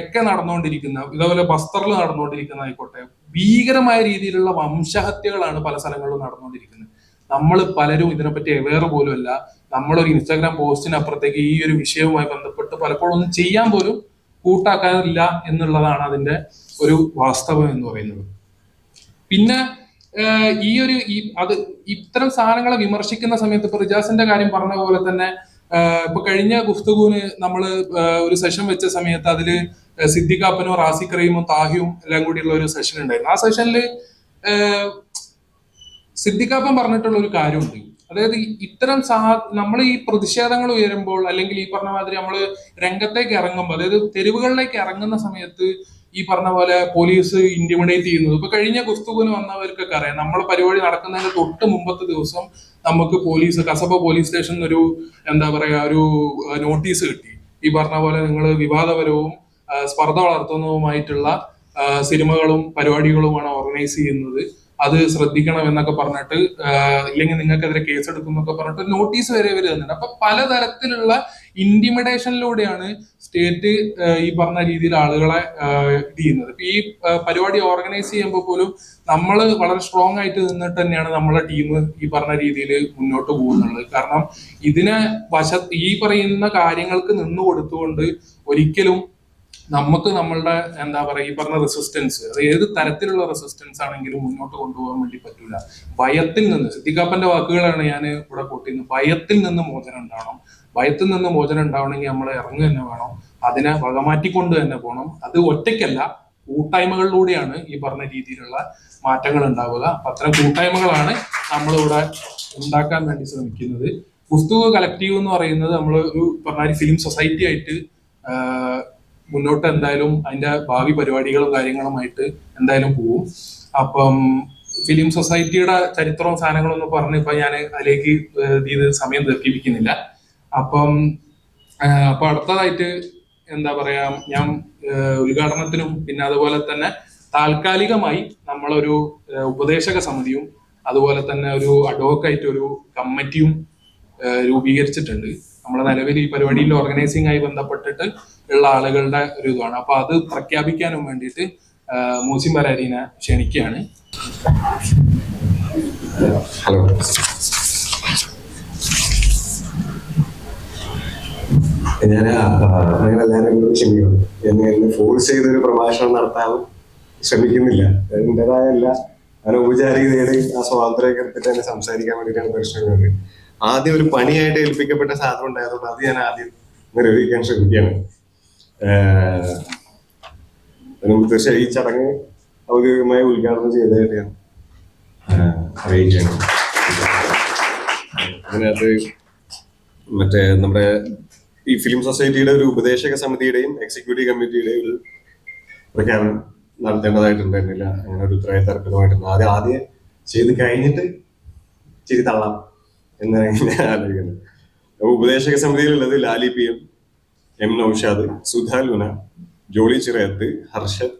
ഒക്കെ നടന്നുകൊണ്ടിരിക്കുന്ന ഇതേപോലെ ബസ്തറിൽ നടന്നുകൊണ്ടിരിക്കുന്ന ആയിക്കോട്ടെ ഭീകരമായ രീതിയിലുള്ള വംശഹത്യകളാണ് പല സ്ഥലങ്ങളിലും നടന്നുകൊണ്ടിരിക്കുന്നത്. നമ്മൾ പലരും ഇതിനെപ്പറ്റി അവെയർ പോലും അല്ല നമ്മളൊരു ഇൻസ്റ്റാഗ്രാം പോസ്റ്റിനപ്പുറത്തേക്ക് ഈ ഒരു വിഷയവുമായി ബന്ധപ്പെട്ട് പലപ്പോഴും ഒന്നും ചെയ്യാൻ പോലും കൂട്ടാക്കാറില്ല എന്നുള്ളതാണ് അതിന്റെ ഒരു വാസ്തവം എന്ന് പറയുന്നത്. പിന്നെ ഈ ഒരു ഈ അത് ഇത്തരം സാധനങ്ങളെ വിമർശിക്കുന്ന സമയത്ത് ഇപ്പൊ റിജാസിന്റെ കാര്യം പറഞ്ഞ പോലെ തന്നെ ഇപ്പൊ കഴിഞ്ഞ ഗുഫ്തുഗൂന് നമ്മൾ ഒരു സെഷൻ വെച്ച സമയത്ത് അതിൽ ഏഹ് സിദ്ദിഖാപ്പനും റാസി റഹീമും താഹിയും എല്ലാം കൂടിയുള്ള ഒരു സെഷൻ ഉണ്ടായിരുന്നു. ആ സെഷനിൽ സിദ്ദിഖാപ്പൻ പറഞ്ഞിട്ടുള്ള ഒരു കാര്യമുണ്ട്. അതായത് ഇത്തരം സാ നമ്മൾ ഈ പ്രതിഷേധങ്ങൾ ഉയരുമ്പോൾ അല്ലെങ്കിൽ ഈ പറഞ്ഞ മാതിരി നമ്മൾ രംഗത്തേക്ക് ഇറങ്ങുമ്പോൾ അതായത് തെരുവുകളിലേക്ക് ഇറങ്ങുന്ന സമയത്ത് ഈ പറഞ്ഞ പോലെ പോലീസ് ഇന്റിമിഡേറ്റ് ചെയ്യുന്നത്. ഇപ്പൊ കഴിഞ്ഞ ഗുസ്തുവിന് വന്നവർക്കൊക്കെ അറിയാം. നമ്മൾ പരിപാടി നടക്കുന്നതിന് തൊട്ട് മുമ്പത്തെ ദിവസം നമുക്ക് പോലീസ് കസബ പോലീസ് സ്റ്റേഷനിൽ ഒരു എന്താ പറയാ ഒരു നോട്ടീസ് കിട്ടി. ഈ പറഞ്ഞ പോലെ നിങ്ങൾ വിവാദപരവും സ്പർദ്ധ വളർത്തുന്നതുമായിട്ടുള്ള സിനിമകളും പരിപാടികളുമാണ് ഓർഗനൈസ് ചെയ്യുന്നത്. അത് ശ്രദ്ധിക്കണം എന്നൊക്കെ പറഞ്ഞിട്ട് ഇല്ലെങ്കിൽ നിങ്ങൾക്കെതിരെ കേസെടുക്കും എന്നൊക്കെ പറഞ്ഞിട്ട് നോട്ടീസ് വരെ ഇവർ തന്നിട്ടുണ്ട്. അപ്പൊ പലതരത്തിലുള്ള ഇന്റിമിഡേഷനിലൂടെയാണ് സ്റ്റേറ്റ് ഈ പറഞ്ഞ രീതിയിൽ ആളുകളെ ഇത് ചെയ്യുന്നത്. ഈ പരിപാടി ഓർഗനൈസ് ചെയ്യുമ്പോൾ പോലും നമ്മൾ വളരെ സ്ട്രോങ് ആയിട്ട് നിന്നിട്ട് തന്നെയാണ് നമ്മളെ ടീം ഈ പറഞ്ഞ രീതിയിൽ മുന്നോട്ട് പോകുന്നത്. കാരണം ഇതിനെ വശ ഈ പറയുന്ന കാര്യങ്ങൾക്ക് നിന്ന് കൊടുത്തുകൊണ്ട് ഒരിക്കലും നമുക്ക് നമ്മളുടെ എന്താ പറയുക ഈ പറഞ്ഞ റെസിസ്റ്റൻസ് ഏത് തരത്തിലുള്ള റെസിസ്റ്റൻസ് ആണെങ്കിലും മുന്നോട്ട് കൊണ്ടുപോകാൻ വേണ്ടി പറ്റൂല. ഭയത്തിൽ നിന്ന് സിദ്ദിഖാപ്പന്റെ വാക്കുകളാണ് ഞാൻ ഇവിടെ കൂട്ടിയിരുന്നത് ഭയത്തിൽ നിന്ന് മോചനം ഉണ്ടാവണം. ഭയത്തിൽ നിന്ന് മോചനം ഉണ്ടാവണമെങ്കിൽ നമ്മൾ ഇറങ്ങുക തന്നെ വേണം. അതിനെ വകമാറ്റിക്കൊണ്ട് തന്നെ പോകണം. അത് ഒറ്റയ്ക്കല്ല കൂട്ടായ്മകളിലൂടെയാണ് ഈ പറഞ്ഞ രീതിയിലുള്ള മാറ്റങ്ങൾ ഉണ്ടാവുക. അപ്പൊ അത്തരം കൂട്ടായ്മകളാണ് നമ്മളിവിടെ ഉണ്ടാക്കാൻ വേണ്ടി ശ്രമിക്കുന്നത്. പുസ്തക കളക്റ്റീവ് എന്ന് പറയുന്നത് നമ്മൾ ഒരു പറഞ്ഞ ഫിലിം സൊസൈറ്റി ആയിട്ട് മുന്നോട്ട് എന്തായാലും അതിന്റെ ഭാവി പരിപാടികളും കാര്യങ്ങളുമായിട്ട് എന്തായാലും പോവും. അപ്പം ഫിലിം സൊസൈറ്റിയുടെ ചരിത്രവും സാധനങ്ങളൊന്നും പറഞ്ഞ് ഇപ്പൊ ഞാൻ അതിലേക്ക് ഇത് സമയം ദീർഘിപ്പിക്കുന്നില്ല. അപ്പം അപ്പൊ അടുത്തതായിട്ട് എന്താ പറയാ ഞാൻ ഉദ്ഘാടനത്തിനും പിന്നെ അതുപോലെ തന്നെ താൽക്കാലികമായി നമ്മളൊരു ഉപദേശക സമിതിയും അതുപോലെ തന്നെ ഒരു അഡോക്കായിട്ട് ഒരു കമ്മിറ്റിയും രൂപീകരിച്ചിട്ടുണ്ട്. നമ്മളെ നിലവിൽ ഈ പരിപാടിയിൽ ഓർഗനൈസിംഗ് ആയി ബന്ധപ്പെട്ടിട്ട് ഉള്ള ആളുകളുടെ ഒരു ഇതാണ് അപ്പൊ അത് പ്രഖ്യാപിക്കാനും വേണ്ടിയിട്ട് മൂസിം പരാരീനെ ക്ഷണിക്കുകയാണ്. ഹലോ. ഞാൻ നിങ്ങൾ എല്ലാവരും എന്നോട് ക്ഷമിക്കണം. എന്നെ എന്നെ ഫോഴ്സ് ചെയ്തൊരു പ്രഭാഷണം നടത്താൻ ശ്രമിക്കുന്നില്ല. എന്റേതായ എല്ലാ അനൗപചാരികതയുടെ ആ സ്വാതന്ത്ര്യമൊക്കെ എടുത്തിട്ട് തന്നെ സംസാരിക്കാൻ വേണ്ടിയിട്ടാണ് പരിശ്രമിക്കുന്നത് ആദ്യം ഒരു പണിയായിട്ട് ഏൽപ്പിക്കപ്പെട്ട സാധനം ഉണ്ടായതുകൊണ്ട് അത് ഞാൻ ആദ്യം നിർവഹിക്കാൻ ശ്രമിക്കുകയാണ്. തീർച്ചയായും ഈ ചടങ്ങ് ഔദ്യോഗികമായി ഉദ്ഘാടനം ചെയ്തതായിട്ട് അറിയിക്കുകയാണ് അതിനകത്ത് മറ്റേ നമ്മുടെ ഈ ഫിലിം സൊസൈറ്റിയുടെ ഒരു ഉപദേശക സമിതിയുടെയും എക്സിക്യൂട്ടീവ് കമ്മിറ്റിയുടെയും ഒരു പ്രഖ്യാപനം നടത്തേണ്ടതായിട്ടുണ്ടായിരുന്നില്ല. അങ്ങനെ ഒരു ഉത്തരവാദിത്തരപ്പെടുമായിട്ടുണ്ട് ആദ്യം ആദ്യം ചെയ്ത് കഴിഞ്ഞിട്ട് ചെയ്ത് തള്ളാം എന്നാണ് ഞാൻ ആലോചിക്കുന്നത്. ഉപദേശക സമിതിയിലുള്ളത് Lali P M. M Naushad Sudha Luna Jolly Chirayath Harshad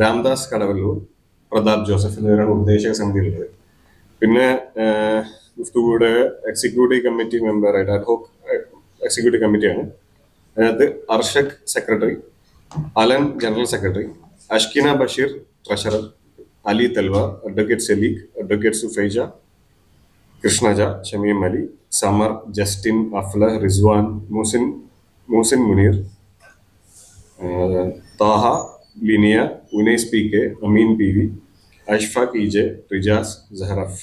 Ramdas Kadavallur Prathap Joseph എന്നിവരാണ് ഉപദേശക സമിതിയിലുള്ളത്. പിന്നെ മുഫ്തുയുടെ എക്സിക്യൂട്ടീവ് കമ്മിറ്റി മെമ്പറായിട്ട് അഡ്ഹോക്ക് എക്സിക്യൂട്ടീവ് കമ്മിറ്റിയാണ് അതിനകത്ത് Arshak secretary Alan general secretary Ashkina Basheer treasurer Ali Talwar advocate Saleekh advocate Sufaija Krishnaja Shameem Ali Samar Justin Afla Rizwan Musin Musin Muneer Thaha Liniya Unais P K Ameen P V Ashfaq E J Rijas Jaharaf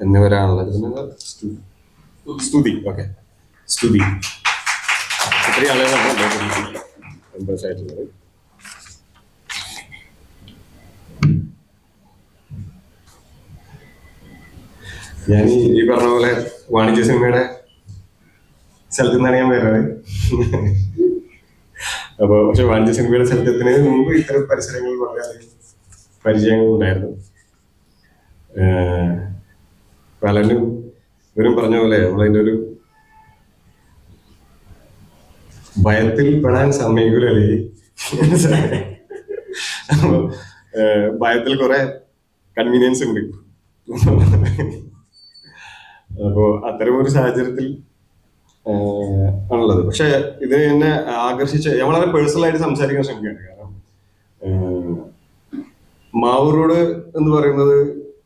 എന്നിവരാണുള്ളത്. സ്തുതി okay. സ്തുതി. ഇത്രയും ആളുകളാണ് members ആയിട്ടുള്ളത് ഞാൻ ഈ പറഞ്ഞ പോലെ വാണിജ്യ സിനിമയുടെ സ്ഥലത്തു നിന്നാണ് ഞാൻ വരുന്നത്. അപ്പൊ പക്ഷെ വാണിജ്യ സിനിമയുടെ സ്ഥലത്തിന് മുമ്പ് ഇത്തരം പരിസരങ്ങളിൽ വളരെയധികം പരിചയങ്ങൾ ഉണ്ടായിരുന്നു. പലരും ഇവരും പറഞ്ഞ പോലെ നമ്മളതിന്റെ ഒരു ഭയത്തിൽ പെടാൻ സമ്മതിക്കൂലല്ലേ ഭയത്തിൽ കുറെ കൺവീനിയൻസ് ഉണ്ട്. അപ്പോ അത്തരം ഒരു സാഹചര്യത്തിൽ ആണുള്ളത് പക്ഷെ ഇത് എന്നെ ആകർഷിച്ച ഞാൻ വളരെ പേഴ്സണൽ ആയിട്ട് സംസാരിക്കാൻ ശ്രമിക്കുകയാണ്. കാരണം മാവൂർ എന്ന് പറയുന്നത്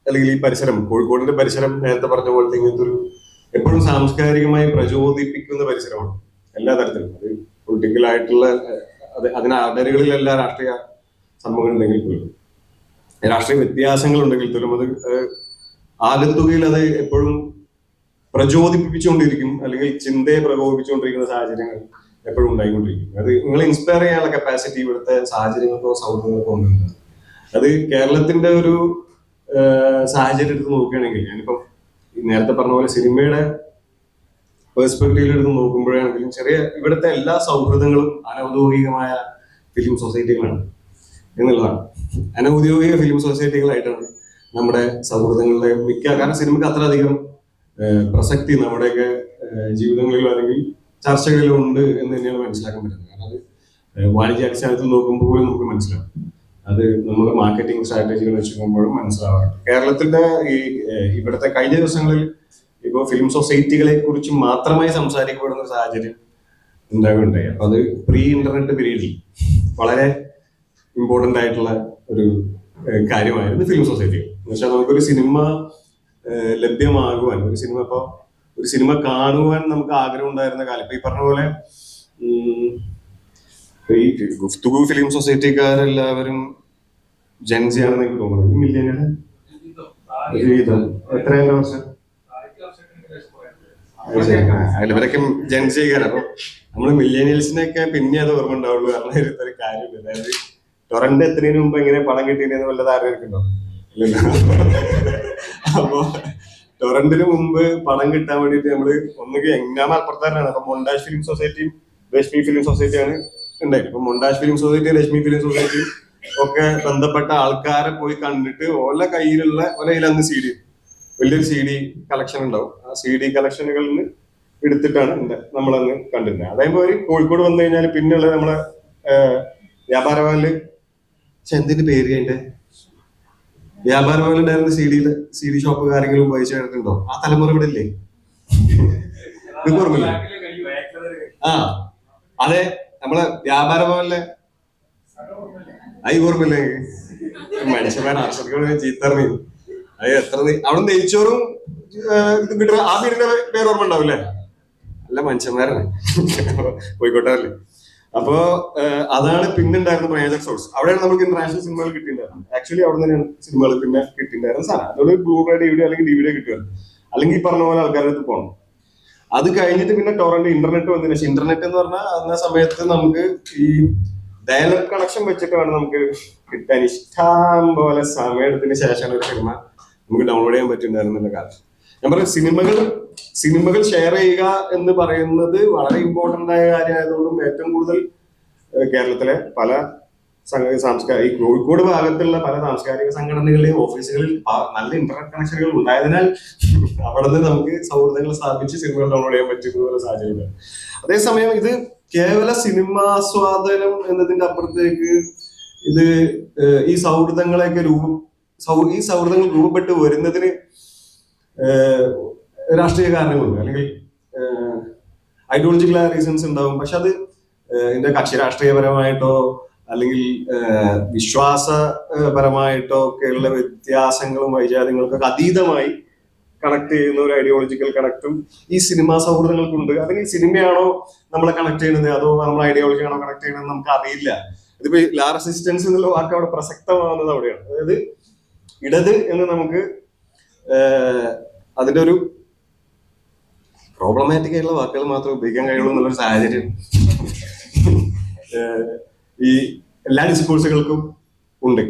അല്ലെങ്കിൽ ഈ പരിസരം കോഴിക്കോടിന്റെ പരിസരം നേരത്തെ പറഞ്ഞ പോലത്തെ ഇങ്ങനത്തെ ഒരു എപ്പോഴും സാംസ്കാരികമായി പ്രചോദിപ്പിക്കുന്ന പരിസരമാണ്. എല്ലാ തരത്തിലും. അത് ആഹ് അത് അതിന് അടരുകളിലെല്ലാം രാഷ്ട്രീയ സംഭവങ്ങൾ ഉണ്ടെങ്കിൽ പോലും. രാഷ്ട്രീയ വ്യത്യാസങ്ങൾ ഉണ്ടെങ്കിൽ പോലും അത് ആകത്തുകയിൽ അത് എപ്പോഴും പ്രചോദിപ്പിച്ചുകൊണ്ടിരിക്കും അല്ലെങ്കിൽ ചിന്തയെ പ്രകോപിപ്പിച്ചുകൊണ്ടിരിക്കുന്ന സാഹചര്യങ്ങൾ എപ്പോഴും ഉണ്ടായിക്കൊണ്ടിരിക്കും. അത് നിങ്ങളെ ഇൻസ്പയർ ചെയ്യാനുള്ള കപ്പാസിറ്റി ഇവിടുത്തെ സാഹചര്യങ്ങൾക്കോ സൗഹൃദങ്ങൾക്കോ ഒന്നുമില്ല. അത് കേരളത്തിന്റെ ഒരു സാഹചര്യം എടുത്ത് നോക്കുകയാണെങ്കിൽ ഞാനിപ്പം നേരത്തെ പറഞ്ഞ പോലെ സിനിമയുടെ പേഴ്സ്പെക്റ്റീവിൽ എടുത്ത് നോക്കുമ്പോഴാണെങ്കിലും ചെറിയ ഇവിടുത്തെ എല്ലാ സൗഹൃദങ്ങളും അനൗദ്യോഗികമായ ഫിലിം സൊസൈറ്റികളാണ് എന്നുള്ളതാണ്. അനൗദ്യോഗിക ഫിലിം സൊസൈറ്റികളായിട്ടാണ് നമ്മുടെ സൗഹൃദങ്ങളുടെ മിക്ക കാരണം സിനിമയ്ക്ക് അത്ര അധികം ഏഹ്, പ്രസക്തി നമ്മുടെയൊക്കെ ജീവിതങ്ങളിലോ അല്ലെങ്കിൽ ചർച്ചകളിലോ ഉണ്ട് എന്ന് തന്നെയാണ് മനസ്സിലാക്കാൻ പറ്റുന്നത്. കാരണം അത് വാണിജ്യാടിസ്ഥാനത്തിൽ നോക്കുമ്പോൾ പോലും നമുക്ക് മനസ്സിലാവും. അത് നമ്മുടെ മാർക്കറ്റിംഗ് സ്ട്രാറ്റജികൾ വെച്ച് നോക്കുമ്പോഴും മനസ്സിലാവാറുണ്ട് കേരളത്തിന്റെ ഈ ഇവിടുത്തെ കഴിഞ്ഞ ദിവസങ്ങളിൽ ഇപ്പോൾ ഫിലിം സൊസൈറ്റികളെ കുറിച്ച് മാത്രമായി സംസാരിക്കപ്പെടുന്ന ഒരു സാഹചര്യം ഉണ്ടാകുന്നുണ്ടായി. അപ്പൊ അത് പ്രീ ഇന്റർനെറ്റ് പീരീഡിൽ വളരെ ഇമ്പോർട്ടന്റ് ആയിട്ടുള്ള ഒരു കാര്യമായിരുന്നു ഫിലിം സൊസൈറ്റി. എന്ന് വെച്ചാൽ നമുക്കൊരു സിനിമ ലഭ്യമാകുവാൻ. ഒരു സിനിമ ഇപ്പൊ ഒരു സിനിമ കാണുവാൻ നമുക്ക് ആഗ്രഹം ഉണ്ടായിരുന്ന കാലം. ഇപ്പൊ ഈ പറഞ്ഞ പോലെ ഈ ഗുഫ്തുഗു ഫിലിം സൊസൈറ്റിക്കാരെല്ലാവരും ജെൻസി ആണെന്ന് എനിക്ക് തോന്നുന്നു. ഈ മില്യൻ ജീവിതം. എത്രയാം വർഷം? ഇവരൊക്കെ ജെൻസി അപ്പൊ നമ്മൾ മില്ലേനിയൽസിനൊക്കെ പിന്നെ അത് ഓർമ്മ ഉണ്ടാവുള്ളൂ. കാരണം ഒരു കാര്യമില്ല അതായത് ടൊറന്റ് എത്രയും മുമ്പ് എങ്ങനെ പണം കിട്ടിയെന്ന് വല്ലത് ഇല്ലല്ലോ അപ്പൊ ടൊറന്റിന് മുമ്പ് പണം കിട്ടാൻ വേണ്ടിട്ട് നമ്മൾ ഒന്നുകിൽ ഞാൻ മലപ്പുറത്താരനാണ് അപ്പൊ മൊണ്ടാഷ് ഫിലിം സൊസൈറ്റിയും രശ്മി ഫിലിം സൊസൈറ്റിയാണ് ഉണ്ടായത്. ഇപ്പൊ മൊണ്ടാഷ് ഫിലിം സൊസൈറ്റിയും രശ്മി ഫിലിം സൊസൈറ്റിയും ഒക്കെ ബന്ധപ്പെട്ട ആൾക്കാരെ പോയി കണ്ടിട്ട് ഓല കയ്യിലുള്ള ഓല സി ഡി വലിയൊരു സി ഡി കളക്ഷൻ ഉണ്ടാവും. ആ സി ഡി കളക്ഷനുകളിൽ നിന്ന് എടുത്തിട്ടാണ് നമ്മളന്ന് കണ്ടിരുന്നത്. അതേപോലെ കോഴിക്കോട് വന്നു കഴിഞ്ഞാൽ പിന്നെയുള്ള നമ്മളെ ഏഹ്, വ്യാപാര ഭവനിൽ എന്തിന്റെ പേര് അതിന്റെ വ്യാപാര സി ഡിയിൽ സി ഡി ഷോപ്പ് കാര്യങ്ങളും വായിച്ചു കിടക്കുന്നുണ്ടോ ആ തലമുറ ഇവിടെ ഇല്ലേ? ആ അതെ നമ്മളെ വ്യാപാര ഭവനിലെ ഐ ഓർമ്മയില്ലേ? ആർഷത്തോട് ചീത്തറിഞ്ഞു. അത് എത്ര അവിടെ നെയ്ച്ചോറും കിട്ടുന്ന ആ വീടിന്റെ പേര് ഓർമ്മ ഉണ്ടാവില്ലേ? അല്ല മനുഷ്യന്മാരാണ്. കോഴിക്കോട്ടല്ലേ അപ്പോ അതാണ് പിന്നെ ഉണ്ടായിരുന്ന പ്രയോജന സോഴ്സ് അവിടെയാണ് നമുക്ക് ഇന്റർനാഷണൽ സിനിമകൾ കിട്ടിയിട്ടുണ്ടായിരുന്നത്. ആക്ച്വലി അവിടെ തന്നെയാണ് സിനിമകൾ പിന്നെ കിട്ടിയിട്ടുണ്ടായിരുന്ന സാധനം. അതുകൊണ്ട് ബ്ലൂ റേ ഡി അല്ലെങ്കിൽ ഡി വി ഡി കിട്ടുക. അല്ലെങ്കിൽ ഈ പറഞ്ഞ പോലെ ആൾക്കാരുടെ അടുത്ത് പോകണം. അത് കഴിഞ്ഞിട്ട് പിന്നെ ടോറന്റ് ഇന്റർനെറ്റ് വന്നതിന് ശേഷം ഇന്റർനെറ്റ് എന്ന് പറഞ്ഞാൽ അന്ന സമയത്ത് നമുക്ക് ഈ ഡയലർ കണക്ഷൻ വെച്ചിട്ട് വേണം നമുക്ക് കിട്ടാൻ. ഇഷ്ടം പോലെ സമയത്തിന് ശേഷമാണ് ഒരു സിനിമ നമുക്ക് ഡൗൺലോഡ് ചെയ്യാൻ പറ്റുന്നുണ്ടായിരുന്നു കാലം ഞാൻ പറയും സിനിമകൾ സിനിമകൾ ഷെയർ ചെയ്യുക എന്ന് പറയുന്നത് വളരെ ഇമ്പോർട്ടന്റ് ആയ കാര്യമായതുകൊണ്ടും ഏറ്റവും കൂടുതൽ കേരളത്തിലെ പല സാംസ്കാരിക ഈ കോഴിക്കോട് ഭാഗത്തുള്ള പല സാംസ്കാരിക സംഘടനകളുടെയും ഓഫീസുകളിൽ നല്ല ഇന്റർനെറ്റ് കണക്ഷനുകൾ ഉണ്ടായതിനാൽ അവിടെ നിന്ന് നമുക്ക് സൗഹൃദങ്ങൾ സ്ഥാപിച്ച് സിനിമകൾ ഡൗൺലോഡ് ചെയ്യാൻ പറ്റുന്ന ഒരു സാഹചര്യം അതേസമയം ഇത് കേവല സിനിമാസ്വാദനം എന്നതിന്റെ അപ്പുറത്തേക്ക് ഇത് ഈ സൗഹൃദങ്ങളെയൊക്കെ രൂപ ഈ സൗഹൃദങ്ങൾ രൂപപ്പെട്ട് വരുന്നതിന് രാഷ്ട്രീയ കാരണങ്ങളുണ്ട്. അല്ലെങ്കിൽ ഐഡിയോളജിക്കൽ റീസൺസ് ഉണ്ടാവും. പക്ഷെ അത് എന്റെ കക്ഷി രാഷ്ട്രീയപരമായിട്ടോ അല്ലെങ്കിൽ വിശ്വാസപരമായിട്ടോ ഒക്കെയുള്ള വ്യത്യാസങ്ങളും വൈചാരികങ്ങൾക്കൊക്കെ അതീതമായി കണക്ട് ചെയ്യുന്ന ഒരു ഐഡിയോളജിക്കൽ കണക്റ്റും ഈ സിനിമാ സൗഹൃദങ്ങൾക്കുണ്ട്. അല്ലെങ്കിൽ സിനിമയാണോ നമ്മളെ കണക്ട് ചെയ്യുന്നത്? അതോ നമ്മളെ ഐഡിയോളജി ആണോ കണക്ട് ചെയ്യുന്നത് നമുക്ക് അറിയില്ല. ഇതിപ്പോ ലാ അസിസ്റ്റൻസ് എന്നുള്ള വാക്ക് അവിടെ പ്രസക്തമാകുന്നത് അവിടെയാണ്. അതായത് ഇടത് എന്ന് നമുക്ക് അതിന്റെ ഒരു പ്രോബ്ലമാറ്റിക് ആയിട്ടുള്ള വാക്കുകൾ മാത്രമേ ഉപയോഗിക്കാൻ കഴിയുള്ളൂ എന്നുള്ളൊരു സാഹചര്യം. ഈ എല്ലാ ഡിസ്കോഴ്സുകൾക്കും ഉണ്ട്.